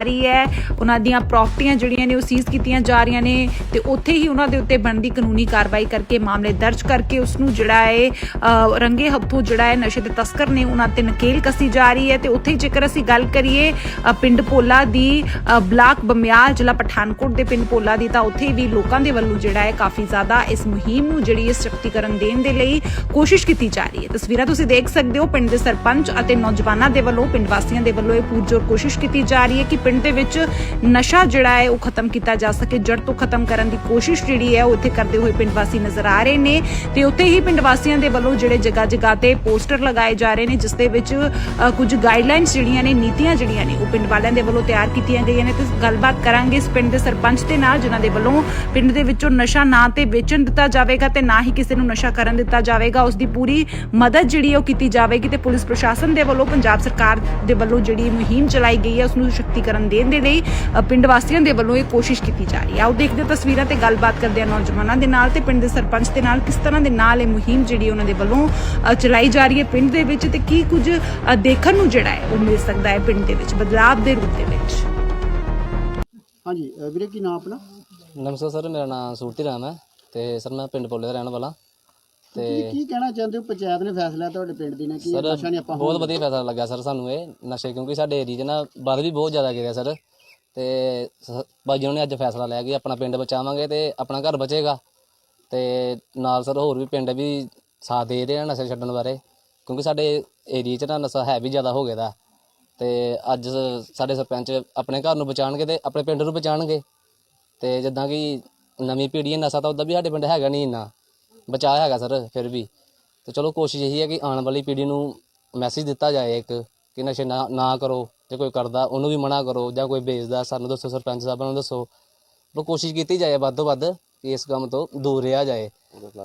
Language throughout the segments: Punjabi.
ਰਹੀ ਹੈ, ਉਹਨਾਂ ਦੀਆਂ ਪ੍ਰਾਪਰਟੀਆਂ ਜਿਹੜੀਆਂ ਨੇ ਉਹ ਸੀਜ਼ ਕੀਤੀਆਂ ਜਾ ਰਹੀਆਂ ਨੇ ਤੇ ਉੱਥੇ ਹੀ ਉਹਨਾਂ ਦੇ ਉੱਤੇ ਬਣਦੀ ਕਾਨੂੰਨੀ ਕਾਰਵਾਈ ਕਰਕੇ ਮਾਮਲੇ ਦਰਜ ਕਰਕੇ ਉਸ ਨੂੰ ਜਿਹੜਾ ਹੈ ਰੰਗੇ ਹੱਥੋਂ ਜਿਹੜਾ ਹੈ ਨਸ਼ੇ ਦੇ ਤਸਕਰ ਨੇ ਉਹਨਾਂ ਤੇ ਨਕੇਲ ਕਸੀ ਜਾ ਰਹੀ ਹੈ ਤੇ ਉੱਥੇ ਜੇਕਰ ਅਸੀਂ ਗੱਲ ਕਰੀਏ ਪਿੰਡ ਪੋਲਾ ਦੀ ਬਲਾਕ ਬਮਿਆਲ ਜ਼ਿਲ੍ਹਾ ਪਠਾਨਕੋਟ ਦੇ ਪਿੰਡ ਪੋਲਾ ਦੀ ਤਾਂ ਉੱਥੇ ਵੀ ਲੋਕਾਂ ਦੇ ਵੱਲੋਂ ਜਿਹੜਾ ਹੈ ਕਾਫੀ ਜ਼ਿਆਦਾ ਇਸ ਮੁਹਿੰਮ ਨੂੰ ਜਿਹੜੀ ਹੈ ਸ਼ਕਤੀਕਰਨ ਦੇਣ ਦੇ ਲਈ ਕੋਸ਼ਿਸ਼ ਕੀਤੀ ਜਾ ਰਹੀ ਹੈ। ਤਸਵੀਰਾਂ ਤੁਸੀਂ ਦੇਖ ਸਕਦੇ ਹੋ, ਪਿੰਡ ਦੇ ਸਰਪੰਚ ਅਤੇ ਨੌਜਵਾਨਾਂ ਦੇ ਵੱਲੋਂ, ਪਿੰਡ ਵਾਸੀਆਂ ਦੇ ਵੱਲੋਂ ਇਹ ਪੂਰਜੋਰ ਕੋਸ਼ਿਸ਼ ਕੀਤੀ ਜਾ ਰਹੀ ਹੈ ਕਿ ਪਿੰਡ ਦੇ ਵਿੱਚ ਨਸ਼ਾ ਜਿਹੜਾ ਹੈ ਉਹ ਖਤਮ ਕੀਤਾ ਜਾ ਸਕੇ। ਜੜ ਤੋਂ ਖਤਮ ਕਰਨ ਦੀ ਕੋਸ਼ਿਸ਼ ਜਿਹੜੀ ਹੈ ਉਹ ਇੱਥੇ ਕਰਦੇ ਹੋਏ ਪਿੰਡ ਵਾਸੀ ਨਜ਼ਰ ਆ ਰਹੇ ਨੇ। ਤੇ ਉੱਥੇ ਹੀ ਪਿੰਡ ਵਾਸੀਆਂ ਦੇ ਵੱਲੋਂ ਜਿਹੜੇ ਜਗ੍ਹਾ ਜਗ੍ਹਾ ਤੇ ਪੋਸਟਰ ਲਗਾਏ ਜਾ ਰਹੇ ਨੇ, ਜਿਸ ਦੇ ਵਿੱਚ ਕੁਝ ਗਾਈਡਲਾਈਨਸ ਜਿਹੜੀਆਂ ਨੇ, ਨੀਤੀਆਂ ਜਿਹੜੀਆਂ ਨੇ, ਉਹ ਪਿੰਡ ਵਾਲਿਆਂ ਦੇ ਵੱਲੋਂ ਤਿਆਰ ਕੀਤੀਆਂ ਗਈਆਂ ਨੇ। ਤੇ ਗੱਲਬਾਤ ਕਰਾਂਗੇ ਇਸ ਪਿੰਡ ਦੇ ਸਰਪੰਚ ਦੇ ਨਾਲ, ਜਿਨ੍ਹਾਂ ਦੇ ਵੱਲੋਂ ਪਿੰਡ ਦੇ ਵਿੱਚੋਂ ਨਸ਼ਾ ਨਾ ਤੇ ਵੇਚਣ ਦਿੱਤਾ ਜਾਵੇਗਾ ਤੇ ਨਾ ਹੀ ਕਿਸੇ ਨੂੰ ਨਸ਼ਾ ਕਰਨ ਦਿੱਤਾ ਜਾਵੇਗਾ। ਉਸ ਦੀ ਪੂਰੀ ਮਦਦ ਜਿਹੜੀ ਉਹ ਕੀਤੀ ਜਾਵੇਗੀ ਤੇ ਪੁਲਿਸ ਪ੍ਰਸ਼ਾਸਨ ਦੇ ਵੱਲੋਂ ਪੰਜਾਬ ਸਰਕਾਰ ਦੇ ਵੱਲੋਂ ਜਿਹੜੀ ਮੁਹਿੰਮ ਚਲਾਈ ਗਈ ਹੈ, ਉਸ ਨੂੰ ਸ਼ਕਤੀਕਰਨ ਦੇਣ ਦੇ ਲਈ ਪਿੰਡ ਵਾਸੀਆਂ ਦੇ ਵੱਲੋਂ ਇਹ ਕੋਸ਼ਿਸ਼ ਕੀਤੀ ਜਾ ਰਹੀ ਹੈ। ਆਓ ਦੇਖਦੇ ਹਾਂ ਤਸਵੀਰਾਂ ਤੇ ਗੱਲਬਾਤ ਕਰਦੇ ਹਾਂ ਨੌਜਵਾਨਾਂ ਦੇ ਨਾਲ ਤੇ ਪਿੰਡ ਦੇ ਸਰਪੰਚ ਦੇ ਨਾਲ ਕਿਸ ਤਰ੍ਹਾਂ ਦੇ ਨਾਲ ਇਹ ਮੁਹਿੰਮ ਜਿਹੜੀ ਉਹਨਾਂ ਦੇ ਵੱਲੋਂ ਚਲਾਈ ਜਾ ਰਹੀ ਹੈ ਪਿੰਡ ਦੇ ਵਿੱਚ ਤੇ ਕੀ ਕੁਝ ਦੇਖਣ ਨੂੰ ਜਿਹੜਾ ਹੈ ਉਹ ਮਿਲ ਸਕਦਾ ਹੈ ਪਿੰਡ ਦੇ ਵਿੱਚ ਬਦਲਾਵ ਦੇ ਰੂਪ ਦੇ ਵਿੱਚ। ਹਾਂਜੀ ਵੀਰੇ ਕੀ ਨਾਮ ਆਪਣਾ? ਨਮਸਕਾਰ ਸਰ ਮੇਰਾ ਨਾਮ ਸੂਰਤੀ ਰਾਮ ਹੈ ਤੇ ਸਰ ਮੈਂ ਪਿੰਡ ਪੋਲੇ ਦਾ ਰਹਿਣ ਵਾਲਾ। ਤੇ ਕੀ ਕਹਿਣਾ ਚਾਹੁੰਦੇ ਹੋ? ਪੰਚਾਇਤ ਨੇ ਫੈਸਲਾ ਤੁਹਾਡੇ ਪਿੰਡ ਦੀ ਨੇ ਕਿ ਸਰ ਨਸ਼ਾ ਨਹੀਂ ਆਪਾਂ ਬਹੁਤ ਵਧੀਆ ਫੈਸਲਾ ਲੱਗਾ ਸਰ ਸਾਨੂੰ ਇਹ ਨਸ਼ੇ ਕਿਉਂਕਿ ਸਾਡੇ ਏਰੀਆ 'ਚ ਨਾ ਵੱਧ ਵੀ ਬਹੁਤ ਜ਼ਿਆਦਾ ਗਿਆ ਸਰ। ਤੇ ਸ- ਬਾਈ ਜੀ ਨੇ ਅੱਜ ਫੈਸਲਾ ਲਿਆ ਕਿ ਆਪਣਾ ਪਿੰਡ ਬਚਾਵਾਂਗੇ ਤੇ ਆਪਣਾ ਘਰ ਬਚੇਗਾ। ਤੇ ਨਾਲ ਸਰ ਹੋਰ ਵੀ ਪਿੰਡ ਵੀ ਸਾਥ ਦੇ ਰਹੇ ਆ ਨਸ਼ੇ ਛੱਡਣ ਬਾਰੇ ਕਿਉਂਕਿ ਸਾਡੇ ਏਰੀਆ 'ਚ ਨਾ ਨਸ਼ਾ ਹੈ ਵੀ ਜ਼ਿਆਦਾ ਹੋ ਗਿਆ ਦਾ। ਤੇ ਅੱਜ ਸ- ਸਾਡੇ ਸਰਪੰਚ ਆਪਣੇ ਘਰ ਨੂੰ ਬਚਾਣਗੇ ਤੇ ਆਪਣੇ ਪਿੰਡ ਨੂੰ ਬਚਾਣਗੇ ਤੇ ਜਿੱਦਾਂ ਕਿ ਨਵੀਂ ਪੀੜ੍ਹੀ ਹੈ ਨਸ਼ਾ ਤਾਂ ਉਦਾਂ ਵੀ ਸਾਡੇ ਪਿੰਡ ਹੈਗਾ ਨਹੀਂ ਇੰਨਾ। ਬਚਾਅ ਹੈਗਾ ਸਰ, ਫਿਰ ਵੀ। ਤੇ ਚਲੋ ਕੋਸ਼ਿਸ਼ ਇਹੀ ਹੈ ਕਿ ਆਉਣ ਵਾਲੀ ਪੀੜ੍ਹੀ ਨੂੰ ਮੈਸੇਜ ਦਿੱਤਾ ਜਾਏ ਇੱਕ, ਕਿ ਨਸ਼ੇ ਨਾ ਨਾ ਕਰੋ, ਜੇ ਕੋਈ ਕਰਦਾ, ਉਹਨੂੰ ਵੀ ਮਨਾ ਕਰੋ, ਜਾਂ ਕੋਈ ਵੇਚਦਾ, ਸਾਨੂੰ ਦੱਸੋ ਸਰਪੰਚ ਸਾਹਿਬਾਂ ਨੂੰ ਦੱਸੋ। ਪਰ ਕੋਸ਼ਿਸ਼ ਕੀਤੀ ਜਾਏ ਵੱਧ ਤੋਂ ਵੱਧ ਕਿ ਇਸ ਕੰਮ ਤੋਂ ਦੂਰ ਰਿਹਾ ਜਾਏ।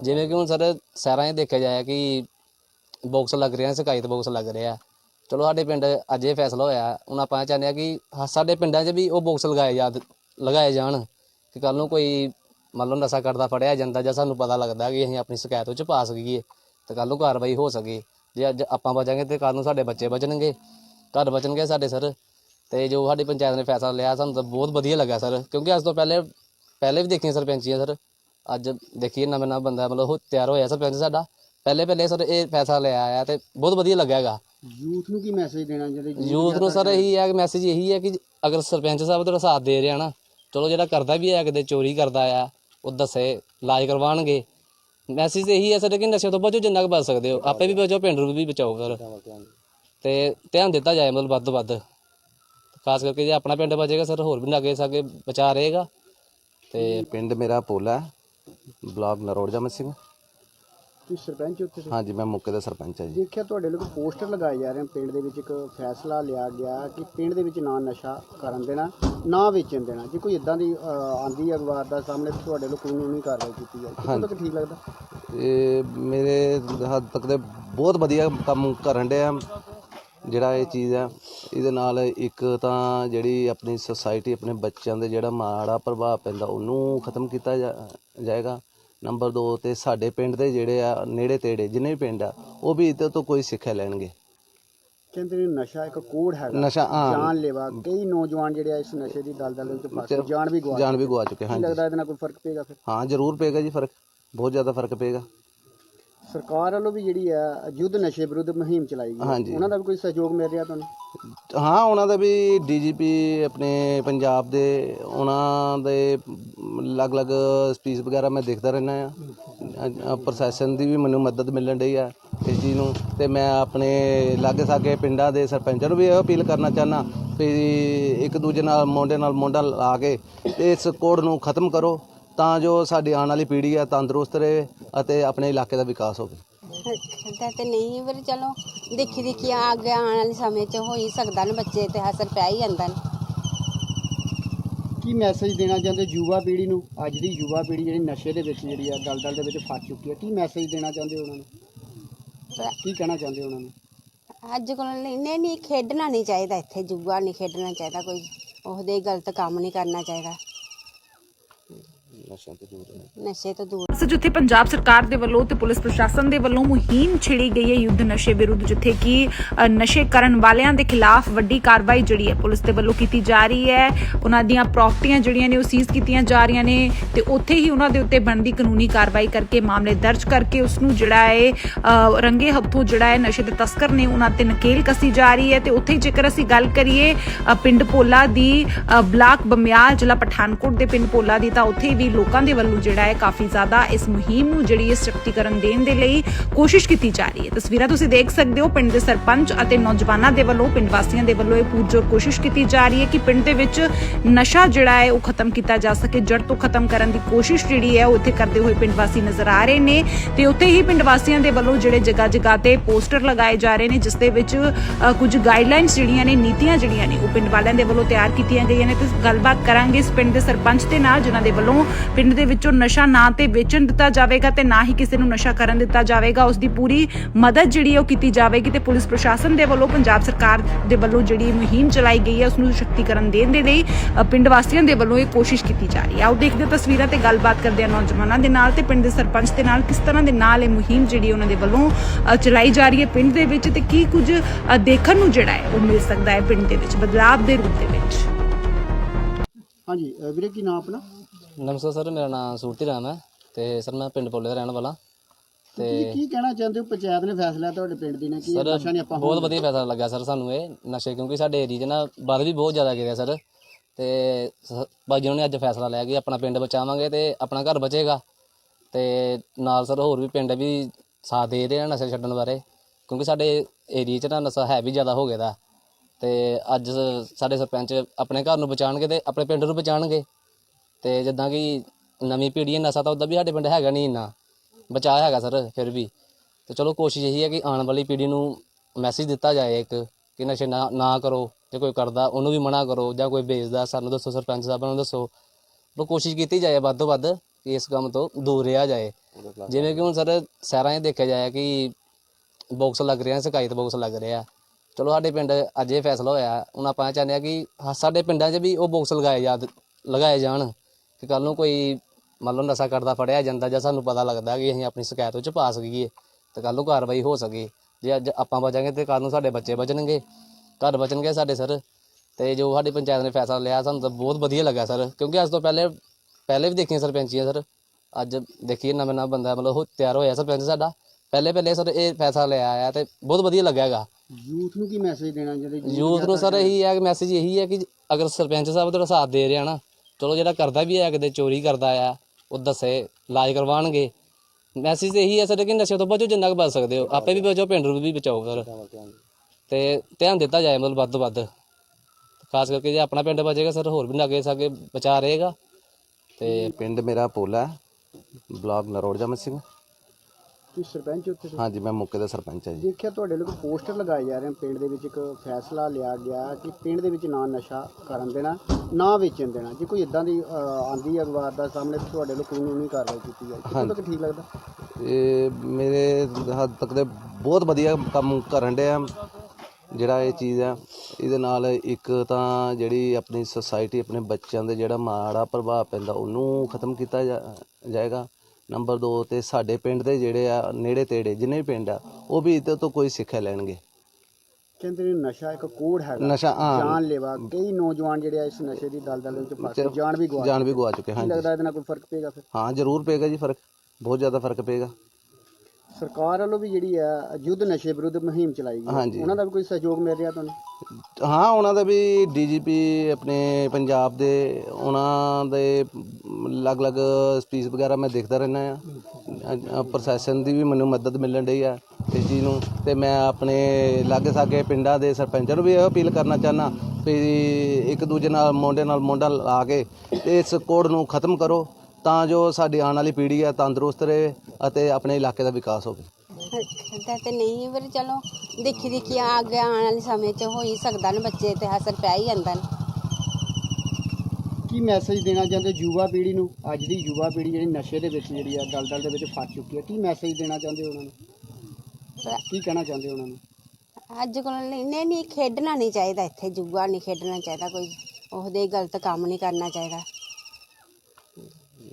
ਜਿਵੇਂ ਕਿ ਹੁਣ ਸਰ ਸ਼ਹਿਰਾਂ 'ਚ ਦੇਖਿਆ ਜਾਏ ਕਿ ਬਾਕਸ ਲੱਗ ਰਿਹਾ, ਸ਼ਿਕਾਇਤ ਬਾਕਸ ਲੱਗ ਰਿਹਾ। ਚਲੋ ਸਾਡੇ ਪਿੰਡ ਅੱਜ ਇਹ ਫੈਸਲਾ ਹੋਇਆ, ਹੁਣ ਆਪਾਂ ਇਹ ਚਾਹੁੰਦੇ ਆ ਕਿ ਹ- ਸਾਡੇ ਪਿੰਡਾਂ 'ਚ ਵੀ ਉਹ ਬਾਕਸ ਲਗਾਏ ਜਾ, ਲਗਾਏ ਜਾਣ, ਕਿ ਕੱਲ ਨੂੰ ਕੋਈ ਮੰਨ ਲਓ ਨਸ਼ਾ ਕਰਦਾ ਫੜਿਆ ਜਾਂਦਾ ਜਾਂ ਸਾਨੂੰ ਪਤਾ ਲੱਗਦਾ ਕਿ ਅਸੀਂ ਆਪਣੀ ਸ਼ਿਕਾਇਤ ਉਹ 'ਚ ਪਾ ਸਕੀਏ ਤੇ ਕੱਲ ਨੂੰ ਕਾਰਵਾਈ ਹੋ ਸਕੇ। ਜੇ ਅੱਜ ਆਪਾਂ ਬਚਾਂਗੇ ਤੇ ਕੱਲ ਨੂੰ ਸਾਡੇ ਬੱਚੇ ਬਚਣਗੇ। ਘਰ ਬਚਣਗੇ ਸਾਡੇ ਸਰ ਤੇ ਜੋ ਸਾਡੀ ਪੰਚਾਇਤ ਨੇ ਫੈਸਲਾ ਲਿਆ ਸਾਨੂੰ ਤਾਂ ਬਹੁਤ ਵਧੀਆ ਲੱਗਾ ਸਰ। ਕਿਉਂਕਿ ਅੱਜ ਤੋਂ ਪਹਿਲੇ ਪਹਿਲੇ ਵੀ ਦੇਖੀਆਂ ਸਰਪੰਚੀਆਂ ਸਰ। ਅੱਜ ਦੇਖੀਏ ਨਵਾਂ ਨਵਾਂ ਬੰਦਾ ਮਤਲਬ ਉਹ ਤਿਆਰ ਹੋਇਆ ਸਰਪੰਚ ਸਾਡਾ। ਪਹਿਲੇ ਪਹਿਲੇ ਸਰ ਇਹ ਫੈਸਲਾ ਲਿਆ ਆ ਤੇ ਬਹੁਤ ਵਧੀਆ ਲੱਗਾ ਹੈਗਾ। ਯੂਥ ਨੂੰ ਕੀ ਮੈਸੇਜ ਦੇਣਾ ਜਿਹੜੇ ਯੂਥ ਨੂੰ ਸਰ ਇਹੀ ਹੈ ਕਿ ਮੈਸੇਜ ਇਹੀ ਹੈ ਕਿ ਅਗਰ ਸਰਪੰਚ ਸਾਹਿਬ ਤੁਹਾਡਾ ਸਾਥ ਦੇ ਰਿਹਾ ਨਾ ਚਲੋ ਜਿਹੜਾ ਕਰਦਾ ਵੀ ਹੈ ਕਿਤੇ ਚੋਰੀ ਕਰਦਾ ਆ ਉਹ ਦੱਸੇ, ਇਲਾਜ ਕਰਵਾਉਣਗੇ। ਮੈਸੇਜ ਇਹੀ ਹੈ ਸਰ ਕਿ ਨਸ਼ੇ ਤੋਂ ਬਚੋ, ਜਿੰਨਾ ਕੁ ਬਚ ਸਕਦੇ ਹੋ। ਆਪੇ ਵੀ ਬਚੋ, ਪਿੰਡ ਨੂੰ ਵੀ ਬਚਾਓ ਸਰ ਤੇ ਧਿਆਨ ਦਿੱਤਾ ਜਾਏ ਮਤਲਬ ਵੱਧ ਤੋਂ ਵੱਧ। ਖਾਸ ਕਰਕੇ ਜੇ ਆਪਣਾ ਪਿੰਡ ਬਚੇਗਾ, ਸਰ ਹੋਰ ਵੀ ਲਾਗੇ ਸਾਗੇ ਬਚਾ ਰਹੇਗਾ। ਤੇ ਪਿੰਡ ਮੇਰਾ ਪੋਲਾ ਹੈ। ਬਲਾਕ ਨਰੋੜ ਜਮਨ ਸਿੰਘ। ਤੁਸੀਂ ਸਰਪੰਚ ਉੱਥੇ ਦੇ? ਹਾਂਜੀ ਮੈਂ ਮੌਕੇ ਦਾ ਸਰਪੰਚ ਹਾਂ ਜੀ। ਦੇਖਿਆ ਤੁਹਾਡੇ ਲੋਕ ਪੋਸਟਰ ਲਗਾਏ ਜਾ ਰਹੇ ਹਨ ਪਿੰਡ ਦੇ ਵਿੱਚ ਇੱਕ ਫੈਸਲਾ ਲਿਆ ਗਿਆ ਕਿ ਪਿੰਡ ਦੇ ਵਿੱਚ ਨਾ ਨਸ਼ਾ ਕਰਨ ਦੇਣਾ ਨਾ ਵੇਚਣ ਦੇਣਾ। ਜੇ ਕੋਈ ਇਦਾਂ ਦੀ ਆਂਦੀ ਹੈ ਵਾਰਦਾਤ ਸਾਹਮਣੇ ਤੁਹਾਡੇ ਲੋਕ ਕਾਨੂੰਨੀ ਕਾਰਵਾਈ ਕੀਤੀ ਜਾਏ ਤੱਕ ਠੀਕ ਲੱਗਦਾ? ਇਹ ਮੇਰੇ ਹੱਦ ਤੱਕ ਦੇ ਬਹੁਤ ਵਧੀਆ ਕੰਮ ਕਰਨ ਡਿਆ। ਜਿਹੜਾ ਇਹ ਚੀਜ਼ ਹੈ ਇਹਦੇ ਨਾਲ ਇੱਕ ਤਾਂ ਜਿਹੜੀ ਆਪਣੀ ਸੁਸਾਇਟੀ ਆਪਣੇ ਬੱਚਿਆਂ ਦੇ ਜਿਹੜਾ ਮਾੜਾ ਪ੍ਰਭਾਵ ਪੈਂਦਾ ਉਹਨੂੰ ਖਤਮ ਕੀਤਾ ਜਾ- ਜਾਏਗਾ। ਨੰਬਰ 2 ਤੇ ਸਾਡੇ ਪਿੰਡ ਦੇ ਜਿਹੜੇ ਆ ਨੇੜੇ ਤੇੜੇ ਜਿੰਨੇ ਵੀ ਪਿੰਡ ਆ ਉਹ ਵੀ ਇਹਦੇ ਤੋਂ ਕੋਈ ਸਿੱਖਿਆ ਲੈਣਗੇ। ਕਹਿੰਦੇ ਨੇ ਨਸ਼ਾ ਇੱਕ ਕੋਡ ਹੈਗਾ। ਨਸ਼ਾ ਹਾਂ। ਜਾਨ ਲੈਵਾ। ਕਈ ਨੌਜਵਾਨ ਜਿਹੜੇ ਆ ਇਸ ਨਸ਼ੇ ਦੀ ਦਲਦਲ ਵਿੱਚ ਫਸ ਕੇ ਜਾਨ ਵੀ ਗਵਾ ਜਾਨ ਵੀ ਗਵਾ ਚੁੱਕੇ ਹਾਂਜੀ। ਲੱਗਦਾ ਇਹਦੇ ਨਾਲ ਕੋਈ ਫ਼ਰਕ ਪਏਗਾ ਫਿਰ? ਹਾਂ ਜ਼ਰੂਰ ਪਏਗਾ ਜੀ ਫ਼ਰਕ। ਬਹੁਤ ਜ਼ਿਆਦਾ ਫ਼ਰਕ ਪਏਗਾ। ਸਰਕਾਰ ਵੱਲੋਂ ਵੀ ਜਿਹੜੀ ਹੈ ਯੁੱਧ ਨਸ਼ੇ ਵਿਰੁੱਧ ਮੁਹਿੰਮ ਚਲਾਈ ਗਈ ਹਾਂਜੀ। ਹੈ। ਉਹਨਾਂ ਦਾ ਵੀ ਕੋਈ ਸਹਿਯੋਗ ਮਿਲ ਰਿਹਾ ਤੁਹਾਨੂੰ ਹਾਂ ਉਹਨਾਂ ਦਾ ਵੀ ਡੀਜੀਪੀ ਆਪਣੇ ਪੰਜਾਬ ਦੇ ਉਹਨਾਂ ਦੇ ਅਲੱਗ-ਅਲੱਗ ਸਪੀਚ ਵਗੈਰਾ ਮੈਂ ਦੇਖਦਾ ਰਹਿੰਦਾ ਆ ਪ੍ਰਸ਼ਾਸਨ ਦੀ ਵੀ ਮੈਨੂੰ ਮਦਦ ਮਿਲਣ ਰਹੀ ਆ ਇਸ ਚੀਜ਼ ਨੂੰ ਤੇ ਮੈਂ ਆਪਣੇ ਲਾਗੇ ਸਾਗੇ ਪਿੰਡਾਂ ਦੇ ਸਰਪੰਚਾਂ ਨੂੰ ਵੀ ਇਹ ਅਪੀਲ ਕਰਨਾ ਚਾਹਨਾ ਵੀ ਇੱਕ ਦੂਜੇ ਨਾਲ ਮੋਢੇ ਨਾਲ ਮੋਢਾ ਲਾ ਕੇ ਇਸ ਕੋਡ ਨੂੰ ਖਤਮ ਕਰੋ ਤਾਂ ਜੋ ਸਾਡੀ ਆਉਣ ਵਾਲੀ ਪੀੜ੍ਹੀ ਆ ਤੰਦਰੁਸਤ ਰਹੇ ਅਤੇ ਆਪਣੇ ਇਲਾਕੇ ਦਾ ਵਿਕਾਸ ਹੋਵੇ। ਏਦਾਂ ਤੇ ਨਹੀਂ ਪਰ ਚਲੋ ਦੇਖੀ ਦੇਖੀ ਅੱਗੇ ਆਉਣ ਵਾਲੇ ਸਮੇਂ 'ਚ ਹੋ ਹੀ ਸਕਦਾ ਨਾ ਬੱਚੇ ਤੇ ਅਸਰ ਪੈ ਹੀ ਜਾਂਦਾ ਨਾ। ਕੀ ਮੈਸੇਜ ਦੇਣਾ ਚਾਹੁੰਦੇ ਯੁਵਾ ਪੀੜ੍ਹੀ ਨੂੰ? ਅੱਜ ਦੀ ਯੁਵਾ ਪੀੜ੍ਹੀ ਜਿਹੜੀ ਨਸ਼ੇ ਦੇ ਵਿੱਚ ਜਿਹੜੀ ਆ ਦਲਦਲ ਦੇ ਵਿੱਚ ਫਸ ਚੁੱਕੀ ਹੈ ਕੀ ਮੈਸੇਜ ਦੇਣਾ ਚਾਹੁੰਦੇ ਹੋ ਉਹਨਾਂ ਨੂੰ? ਕੀ ਕਹਿਣਾ ਚਾਹੁੰਦੇ ਹੋ ਉਹਨਾਂ ਨੂੰ? ਅੱਜ ਕੋਲ ਨਹੀਂ ਨਹੀਂ ਨਹੀਂ ਖੇਡਣਾ ਨਹੀਂ ਚਾਹੀਦਾ ਇੱਥੇ ਜੂਆ ਨਹੀਂ ਖੇਡਣਾ ਚਾਹੀਦਾ ਕੋਈ। ਉਹਦੇ ਗਲਤ ਕੰਮ ਨਹੀਂ ਕਰਨਾ ਚਾਹੀਦਾ। ਨਸ਼ਿਆਂ ਤੋਂ ਦੂਰ ਰਹਿਣਾ। ਨਸ਼ੇ ਤੋਂ ਦੂਰ। ਸੋ ਜਿੱਥੇ ਪੰਜਾਬ ਸਰਕਾਰ ਦੇ ਵੱਲੋਂ ਤੇ ਪੁਲਿਸ ਪ੍ਰਸ਼ਾਸਨ ਦੇ ਵੱਲੋਂ ਮੁਹਿੰਮ ਛੇੜੀ ਗਈ ਹੈ ਯੁੱਧ ਨਸ਼ੇ ਵਿਰੁੱਧ ਜਿੱਥੇ ਕਿ ਅ, ਨਸ਼ੇ ਕਰਨ ਵਾਲਿਆਂ ਦੇ ਖਿਲਾਫ ਵੱਡੀ ਕਾਰਵਾਈ ਜਿਹੜੀ ਹੈ ਪੁਲਿਸ ਦੇ ਵੱਲੋਂ ਕੀਤੀ ਜਾ ਰਹੀ ਹੈ। ਉਹਨਾਂ ਦੀਆਂ ਪ੍ਰਾਪਰਟੀਆਂ ਜਿਹੜੀਆਂ ਨੇ ਉਹ ਸੀਜ਼ ਕੀਤੀਆਂ ਜਾ ਰਹੀਆਂ ਨੇ ਤੇ ਉੱਥੇ ਹੀ ਉਹਨਾਂ ਦੇ ਉੱਤੇ ਬਣਦੀ ਕਾਨੂੰਨੀ ਕਾਰਵਾਈ ਕਰਕੇ ਮਾਮਲੇ ਦਰਜ ਕਰਕੇ ਉਸ ਨੂੰ ਜਿਹੜਾ ਹੈ ਅ, ਰੰਗੇ ਹੱਥੋਂ ਜਿਹੜਾ ਹੈ ਨਸ਼ੇ ਦੇ ਤਸਕਰ ਨੇ ਉਹਨਾਂ ਤੇ ਨਕੇਲ ਕਸੀ ਜਾ ਰਹੀ ਹੈ ਤੇ ਉੱਥੇ ਹੀ ਜੇਕਰ ਅਸੀਂ ਗੱਲ ਕਰੀਏ ਅ, ਪਿੰਡ ਪੋਲਾ ਦੀ ਅ, ਬਲਾਕ ਬਮਿਆਲ ਜ਼ਿਲ੍ਹਾ ਪਠਾਨਕੋਟ ਦੇ ਪਿੰਡ ਪੋਲਾ ਦੀ ਤਾਂ ਉੱਥੇ ਵੀ ਲੋਕਾਂ ਦੇ ਵੱਲੋਂ ਜਿਹੜਾ ਹੈ ਕਾਫੀ ਜ਼ਿਆਦਾ ਇਸ ਮੁਹਿੰਮ ਨੂੰ ਜਿਹੜੀ ਹੈ ਸ਼ਕਤੀਕਰਨ ਦੇਣ ਦੇ ਲਈ ਕੋਸ਼ਿਸ਼ ਕੀਤੀ ਜਾ ਰਹੀ ਹੈ। ਤਸਵੀਰਾਂ ਤੁਸੀਂ ਦੇਖ ਸਕਦੇ ਹੋ, ਪਿੰਡ ਦੇ ਸਰਪੰਚ ਅਤੇ ਨੌਜਵਾਨਾਂ ਦੇ ਵੱਲੋਂ, ਪਿੰਡ ਵਾਸੀਆਂ ਦੇ ਵੱਲੋਂ ਇਹ ਪੂਰਜੋਰ ਕੋਸ਼ਿਸ਼ ਕੀਤੀ ਜਾ ਰਹੀ ਹੈ ਕਿ ਪਿੰਡ ਦੇ ਵਿੱਚ ਨਸ਼ਾ ਜਿਹੜਾ ਹੈ ਉਹ ਖਤਮ ਕੀਤਾ ਜਾ ਸਕੇ ਜੜ ਤੋਂ ਖਤਮ ਕਰਨ ਦੀ ਕੋਸ਼ਿਸ਼ ਜਿਹੜੀ ਹੈ ਉਹ ਇੱਥੇ ਕਰਦੇ ਹੋਏ ਪਿੰਡ ਵਾਸੀ ਨਜ਼ਰ ਆ ਰਹੇ ਨੇ ਤੇ ਉੱਥੇ ਹੀ ਪਿੰਡ ਵਾਸੀਆਂ ਦੇ ਵੱਲੋਂ ਜਿਹੜੇ ਜਗ੍ਹਾ ਜਗ੍ਹਾ ਤੇ ਪੋਸਟਰ ਲਗਾਏ ਜਾ ਰਹੇ ਨੇ, ਜਿਸ ਦੇ ਵਿੱਚ ਕੁਝ ਗਾਈਡਲਾਈਨਸ ਜਿਹੜੀਆਂ ਨੇ, ਨੀਤੀਆਂ ਜਿਹੜੀਆਂ ਨੇ, ਉਹ ਪਿੰਡ ਵਾਲਿਆਂ ਦੇ ਵੱਲੋਂ ਤਿਆਰ ਕੀਤੀਆਂ ਗਈਆਂ ਨੇ। ਤੇ ਗੱਲਬਾਤ ਕਰਾਂਗੇ ਇਸ ਪਿੰਡ ਦੇ ਸਰਪੰਚ ਦੇ ਨਾਲ, ਜਿਨ੍ਹਾਂ ਦੇ ਵੱਲੋਂ ਪਿੰਡ ਦੇ ਵਿੱਚੋਂ ਨਸ਼ਾ ਨਾ ਤੇ ਵੇਚਣ ਦਿੱਤਾ ਜਾਵੇਗਾ ਤੇ ਨਾ ਹੀ ਕਿਸੇ ਨੂੰ ਨਸ਼ਾ ਕਰਨ ਦਿੱਤਾ ਜਾਵੇਗਾ। ਉਸ ਦੀ ਪੂਰੀ ਮਦਦ ਜਿਹੜੀ ਉਹ ਕੀਤੀ ਜਾਵੇਗੀ ਤੇ ਪੁਲਿਸ ਪ੍ਰਸ਼ਾਸਨ ਦੇ ਵੱਲੋਂ ਪੰਜਾਬ ਸਰਕਾਰ ਦੇ ਵੱਲੋਂ ਜਿਹੜੀ ਮੁਹਿੰਮ ਚਲਾਈ ਗਈ ਹੈ ਉਸ ਨੂੰ ਸ਼ਕਤੀਕਰਨ ਦੇਣ ਦੇ ਲਈ ਪਿੰਡ ਵਾਸੀਆਂ ਦੇ ਵੱਲੋਂ ਇਹ ਕੋਸ਼ਿਸ਼ ਕੀਤੀ ਜਾ ਰਹੀ ਹੈ। ਆਓ ਦੇਖਦੇ ਤਸਵੀਰਾਂ ਤੇ ਗੱਲਬਾਤ ਕਰਦੇ ਹਾਂ ਨੌਜਵਾਨਾਂ ਦੇ ਨਾਲ ਤੇ ਪਿੰਡ ਦੇ ਸਰਪੰਚ ਦੇ ਨਾਲ ਕਿਸ ਤਰ੍ਹਾਂ ਦੇ ਨਾਲ ਇਹ ਮੁਹਿੰਮ ਜਿਹੜੀ ਉਹਨਾਂ ਦੇ ਵੱਲੋਂ ਚਲਾਈ ਜਾ ਰਹੀ ਹੈ ਪਿੰਡ ਦੇ ਵਿੱਚ ਤੇ ਕੀ ਕੁਝ ਦੇਖਣ ਨੂੰ ਜਿਹੜਾ ਹੈ ਉਹ ਮਿਲ ਸਕਦਾ ਹੈ ਪਿੰਡ ਦੇ ਵਿੱਚ ਬਦਲਾਵ ਦੇ ਰੂਪ ਦੇ ਵਿੱਚ। ਹਾਂਜੀ ਵੀਰੇ ਕੀ ਨਾਮ ਆਪਣਾ? ਨਮਸਕਾਰ ਸਰ ਮੇਰਾ ਨਾਮ ਸੂਰਤੀ ਰਾਮ ਹੈ ਤੇ ਸਰ ਮੈਂ ਪਿੰਡ ਪੋਲੇ ਦਾ ਰਹਿਣ ਵਾਲਾ। ਤੁਸੀਂ ਕੀ ਕਹਿਣਾ ਚਾਹੁੰਦੇ ਹੋ? ਪੰਚਾਇਤ ਨੇ ਫੈਸਲਾ ਤੁਹਾਡੇ ਪਿੰਡ ਦੀ ਨੇ ਕਿ ਇਹ ਨਸ਼ਾ ਨਹੀਂ ਆਪਾਂ ਬਹੁਤ ਵਧੀਆ ਫੈਸਲਾ ਲੱਗਾ ਸਰ ਸਾਨੂੰ ਇਹ ਨਸ਼ੇ ਕਿਉਂਕਿ ਸਾਡੇ ਏਰੀਆ 'ਚ ਨਾ ਵੱਧ ਵੀ ਬਹੁਤ ਜ਼ਿਆਦਾ ਗਿਆ ਸਰ। ਤੇ ਸ- ਬਾਜੀ ਨੇ ਅੱਜ ਫੈਸਲਾ ਲਿਆ ਕਿ ਆਪਣਾ ਪਿੰਡ ਬਚਾਵਾਂਗੇ ਤੇ ਆਪਣਾ ਘਰ ਬਚੇਗਾ। ਤੇ ਨਾਲ ਸਰ ਹੋਰ ਵੀ ਪਿੰਡ ਵੀ ਸਾਥ ਦੇ ਰਹੇ ਆ ਨਸ਼ੇ ਛੱਡਣ ਬਾਰੇ ਕਿਉਂਕਿ ਸਾਡੇ ਏਰੀਆ 'ਚ ਨਾ ਨਸ਼ਾ ਹੈ ਵੀ ਜ਼ਿਆਦਾ ਹੋ ਗਿਆ ਦਾ। ਤੇ ਅੱਜ ਸ- ਸਾਡੇ ਸਰਪੰਚ ਆਪਣੇ ਘਰ ਨੂੰ ਬਚਾਣਗੇ ਤੇ ਆਪਣੇ ਪਿੰਡ ਨੂੰ ਬਚਾਣਗੇ ਤੇ ਜਿੱਦਾਂ ਕਿ ਨਵੀਂ ਪੀੜ੍ਹੀ ਹੈ, ਨਸ਼ਾ ਤਾਂ ਉਦਾਂ ਵੀ ਸਾਡੇ ਪਿੰਡ ਹੈਗਾ ਨਹੀਂ ਇੰਨਾ। ਬਚਾਅ ਹੈਗਾ ਸਰ, ਫਿਰ ਵੀ। ਤੇ ਚਲੋ ਕੋਸ਼ਿਸ਼ ਇਹੀ ਹੈ ਕਿ ਆਉਣ ਵਾਲੀ ਪੀੜ੍ਹੀ ਨੂੰ ਮੈਸੇਜ ਦਿੱਤਾ ਜਾਏ ਇੱਕ, ਕਿ ਨਸ਼ੇ ਨਾ ਨਾ ਕਰੋ, ਜੇ ਕੋਈ ਕਰਦਾ, ਉਹਨੂੰ ਵੀ ਮਨਾ ਕਰੋ, ਜਾਂ ਕੋਈ ਵੇਚਦਾ, ਸਾਨੂੰ ਦੱਸੋ ਸਰਪੰਚ ਸਾਹਿਬ ਨੂੰ ਦੱਸੋ। ਪਰ ਕੋਸ਼ਿਸ਼ ਕੀਤੀ ਜਾਏ ਵੱਧ ਤੋਂ ਵੱਧ ਕਿ ਇਸ ਕੰਮ ਤੋਂ ਦੂਰ ਰਿਹਾ ਜਾਏ। ਜਿਵੇਂ ਕਿ ਹੁਣ ਸਰ ਸ਼ਹਿਰਾਂ 'ਚ ਦੇਖਿਆ ਜਾਏ ਕਿ ਬਾਕਸ ਲੱਗ ਰਿਹਾ, ਸ਼ਿਕਾਇਤ ਬਾਕਸ ਲੱਗ ਰਿਹਾ। ਚਲੋ ਸਾਡੇ ਪਿੰਡ ਅੱਜ ਇਹ ਫੈਸਲਾ ਹੋਇਆ। ਹੁਣ ਆਪਾਂ ਇਹ ਚਾਹੁੰਦੇ ਆ ਕਿ ਹ- ਸਾਡੇ ਪਿੰਡਾਂ 'ਚ ਵੀ ਉਹ ਬਾਕਸ ਲਗਾਏ ਜਾ, ਲਗਾਏ ਜਾਣ। ਕਿ ਕੱਲ ਨੂੰ ਕੋਈ ਮੰਨ ਲਓ ਨਸ਼ਾ ਕਰਦਾ ਫੜਿਆ ਜਾਂਦਾ ਜਾਂ ਸਾਨੂੰ ਪਤਾ ਲੱਗਦਾ ਕਿ ਅਸੀਂ ਆਪਣੀ ਸ਼ਿਕਾਇਤ ਵਿੱਚ ਪਾ ਸਕੀਏ ਤੇ ਕੱਲ ਨੂੰ ਕਾਰਵਾਈ ਹੋ ਸਕੇ। ਜੇ ਅੱਜ ਆਪਾਂ ਬਚਾਂਗੇ ਤੇ ਕੱਲ ਨੂੰ ਸਾਡੇ ਬੱਚੇ ਬਚਣਗੇ। ਘਰ ਬਚਣਗੇ ਸਾਡੇ ਸਰ। ਤੇ ਜੋ ਸਾਡੀ ਪੰਚਾਇਤ ਨੇ ਫੈਸਲਾ ਲਿਆ ਸਾਨੂੰ ਤਾਂ ਬਹੁਤ ਵਧੀਆ ਲੱਗਾ ਸਰ। ਕਿਉਂਕਿ ਅੱਜ ਤੋਂ ਪਹਿਲੇ ਪਹਿਲੇ ਵੀ ਦੇਖੀਆਂ ਸਰਪੰਚੀਆਂ ਸਰ। ਅੱਜ ਦੇਖੀਏ ਨਵਾਂ ਨਵਾਂ ਬੰਦਾ ਮਤਲਬ ਉਹ ਤਿਆਰ ਹੋਇਆ ਸਰਪੰਚ ਸਾਡਾ। ਪਹਿਲੇ ਪਹਿਲੇ ਸਰ ਇਹ ਫੈਸਲਾ ਲਿਆ ਆਇਆ ਤੇ ਬਹੁਤ ਵਧੀਆ ਲੱਗਾ ਹੈਗਾ। ਯੂਥ ਨੂੰ ਕੀ ਮੈਸੇਜ ਦੇਣਾ ਜਿਹੜੇ ਯੂਥ ਨੂੰ ਸਰ ਇਹੀ ਹੈ ਕਿ ਮੈਸੇਜ ਇਹੀ ਹੈ ਕਿ ਅਗਰ ਸਰਪੰਚ ਸਾਹਿਬ ਤੁਹਾਡਾ ਸਾਥ ਦੇ ਰਿਹਾ ਨਾ ਚਲੋ ਜਿਹੜਾ ਕਰਦਾ ਵੀ ਹੈ ਕਿਤੇ ਚੋਰੀ ਕਰਦਾ ਆ ਉਹ ਦੱਸੇ ਇਲਾਜ ਕਰਵਾਉਣਗੇ। ਮੈਸੇਜ ਇਹੀ ਹੈ ਸਰ ਕਿ ਨਸ਼ੇ ਤੋਂ ਬਚੋ ਜਿੰਨਾ ਕੁ ਬਚ ਸਕਦੇ ਹੋ। ਆਪੇ ਵੀ ਬਚੋ ਪਿੰਡ ਨੂੰ ਵੀ ਬਚਾਓ ਸਰ ਤੇ ਧਿਆਨ ਦਿੱਤਾ ਜਾਏ ਮਤਲਬ ਵੱਧ ਤੋਂ ਵੱਧ। ਖਾਸ ਕਰਕੇ ਜੇ ਆਪਣਾ ਪਿੰਡ ਬਚੇਗਾ ਸਰ ਹੋਰ ਵੀ ਲਾਗੇ ਸਾਗੇ ਬਚਾ ਰਹੇਗਾ। ਤੇ ਪਿੰਡ ਮੇਰਾ ਪੋਲਾ ਹੈ, ਬਲਾਕ ਨਰੋੜ ਜਮਤ ਸਿੰਘ ਤੁਸੀਂ ਸਰਪੰਚ ਉੱਥੇ ਦੇ? ਹਾਂਜੀ ਮੈਂ ਮੌਕੇ ਦਾ ਸਰਪੰਚ ਹਾਂ ਜੀ। ਦੇਖਿਆ ਤੁਹਾਡੇ ਲੋਕ ਪੋਸਟਰ ਲਗਾਏ ਜਾ ਰਹੇ ਹਨ ਪਿੰਡ ਦੇ ਵਿੱਚ ਇੱਕ ਫੈਸਲਾ ਲਿਆ ਗਿਆ ਕਿ ਪਿੰਡ ਦੇ ਵਿੱਚ ਨਾ ਨਸ਼ਾ ਕਰਨ ਦੇਣਾ ਨਾ ਵੇਚਣ ਦੇਣਾ। ਜੇ ਕੋਈ ਇਦਾਂ ਦੀ ਅ, ਆਂਦੀ ਹੈ ਅਖਬਾਰ ਦਾ ਸਾਹਮਣੇ ਤੁਹਾਡੇ ਲੋਕ ਕਾਨੂੰਨੀ ਕਾਰਵਾਈ ਕੀਤੀ ਜਾਏ। ਕਿਦੋਂ ਤੱਕ ਠੀਕ ਲੱਗਦਾ? ਇਹ ਮੇਰੇ ਹੱਦ ਤੱਕ ਦੇ ਬਹੁਤ ਵਧੀਆ ਕੰਮ ਕਰਨ ਡਿਆ। ਜਿਹੜਾ ਇਹ ਚੀਜ਼ ਆ ਇਹਦੇ ਨਾਲ ਇੱਕ ਤਾਂ ਜਿਹੜੀ ਆਪਣੀ ਸੁਸਾਇਟੀ ਆਪਣੇ ਬੱਚਿਆਂ ਦੇ ਜਿਹੜਾ ਮਾੜਾ ਪ੍ਰਭਾਵ ਪੈਂਦਾ ਉਹਨੂੰ ਖਤਮ ਕੀਤਾ ਜਾ- ਜਾਏਗਾ। ਨੰਬਰ 2 ਤੇ ਸਾਡੇ ਪਿੰਡ ਦੇ ਜਿਹੜੇ ਆ ਨੇੜੇ ਤੇੜੇ ਜਿੰਨੇ ਵੀ ਪਿੰਡ ਆ ਉਹ ਵੀ ਇਹਦੇ ਤੋਂ ਕੋਈ ਸਿੱਖਿਆ ਲੈਣਗੇ। ਕਹਿੰਦੇ ਨੇ ਨਸ਼ਾ ਇੱਕ ਕੋਡ ਹੈਗਾ। ਨਸ਼ਾ ਹਾਂ। ਜਾਨ ਲੈਵਾ। ਕਈ ਨੌਜਵਾਨ ਜਿਹੜੇ ਆ ਇਸ ਨਸ਼ੇ ਦੀ ਦਲਦਲ ਵਿੱਚ ਫਸ ਕੇ ਜਾਨ ਵੀ ਗਵਾ ਜਾਨ ਵੀ ਗਵਾ ਚੁੱਕੇ ਹਾਂਜੀ ਲੱਗਦਾ ਇਹਦੇ ਨਾਲ ਕੋਈ ਫ਼ਰਕ ਪਏਗਾ ਫਿਰ? ਹਾਂ ਜ਼ਰੂਰ ਪਏਗਾ ਜੀ ਫ਼ਰਕ। ਬਹੁਤ ਜ਼ਿਆਦਾ ਫ਼ਰਕ ਪਏਗਾ। ਸਰਕਾਰ ਵੱਲੋਂ ਵੀ ਜਿਹੜੀ ਹੈ ਯੁੱਧ ਨਸ਼ੇ ਵਿਰੁੱਧ ਮੁਹਿੰਮ ਚਲਾਈ ਗਈ। ਹਾਂਜੀ। ਉਹਨਾਂ ਦਾ ਵੀ ਕੋਈ ਸਹਿਯੋਗ ਮਿਲ ਰਿਹਾ ਤੁਹਾਨੂੰ ਹਾਂ ਉਹਨਾਂ ਦਾ ਵੀ ਡੀਜੀਪੀ ਆਪਣੇ ਪੰਜਾਬ ਦੇ ਉਹਨਾਂ ਦੇ ਅਲੱਗ-ਅਲੱਗ ਸਪੀਚ ਵਗੈਰਾ ਮੈਂ ਦੇਖਦਾ ਰਹਿੰਦਾ ਆ ਪ੍ਰਸ਼ਾਸਨ ਦੀ ਵੀ ਮੈਨੂੰ ਮਦਦ ਮਿਲਣ ਰਹੀ ਆ ਇਸ ਚੀਜ਼ ਨੂੰ ਤੇ ਮੈਂ ਆਪਣੇ ਲਾਗੇ ਸਾਗੇ ਪਿੰਡਾਂ ਦੇ ਸਰਪੰਚਾਂ ਨੂੰ ਵੀ ਇਹ ਅਪੀਲ ਕਰਨਾ ਚਾਹਨਾ ਵੀ ਇੱਕ ਦੂਜੇ ਨਾਲ ਮੋਢੇ ਨਾਲ ਮੋਢਾ ਲਾ ਕੇ ਇਸ ਕੋਡ ਨੂੰ ਖਤਮ ਕਰੋ ਤਾਂ ਜੋ ਸਾਡੀ ਆਉਣ ਵਾਲੀ ਪੀੜ੍ਹੀ ਆ ਤੰਦਰੁਸਤ ਰਹੇ ਅਤੇ ਆਪਣੇ ਇਲਾਕੇ ਦਾ ਵਿਕਾਸ ਹੋਵੇ। ਏਦਾਂ ਤੇ ਨਹੀਂ ਪਰ ਚਲੋ ਦੇਖੀ ਦੇਖੀ ਆ ਅੱਗੇ ਆਉਣ ਵਾਲੇ ਸਮੇਂ 'ਚ ਹੋ ਹੀ ਸਕਦਾ ਨਾ ਬੱਚੇ ਤੇ ਅਸਰ ਪੈ ਹੀ ਜਾਂਦਾ ਨਾ। ਕੀ ਮੈਸੇਜ ਦੇਣਾ ਚਾਹੁੰਦੇ ਯੁਵਾ ਪੀੜ੍ਹੀ ਨੂੰ? ਅੱਜ ਦੀ ਯੁਵਾ ਪੀੜ੍ਹੀ ਜਿਹੜੀ ਨਸ਼ੇ ਦੇ ਵਿੱਚ ਜਿਹੜੀ ਆ ਦਲਦਲ ਦੇ ਵਿੱਚ ਫਸ ਚੁੱਕੀ ਹੈ ਕੀ ਮੈਸੇਜ ਦੇਣਾ ਚਾਹੁੰਦੇ ਉਹਨਾਂ ਨੂੰ? ਕੀ ਕਹਿਣਾ ਚਾਹੁੰਦੇ ਉਹਨਾਂ ਨੂੰ? ਅੱਜ ਕੋਲ ਨਹੀਂ ਨਹੀਂ ਖੇਡਣਾ ਨਹੀਂ ਚਾਹੀਦਾ ਇੱਥੇ ਜੂਆ ਨਹੀਂ ਖੇਡਣਾ ਚਾਹੀਦਾ ਕੋਈ ਉਹਦੇ ਗਲਤ ਕੰਮ ਨਹੀਂ ਕਰਨਾ ਚਾਹੀਦਾ।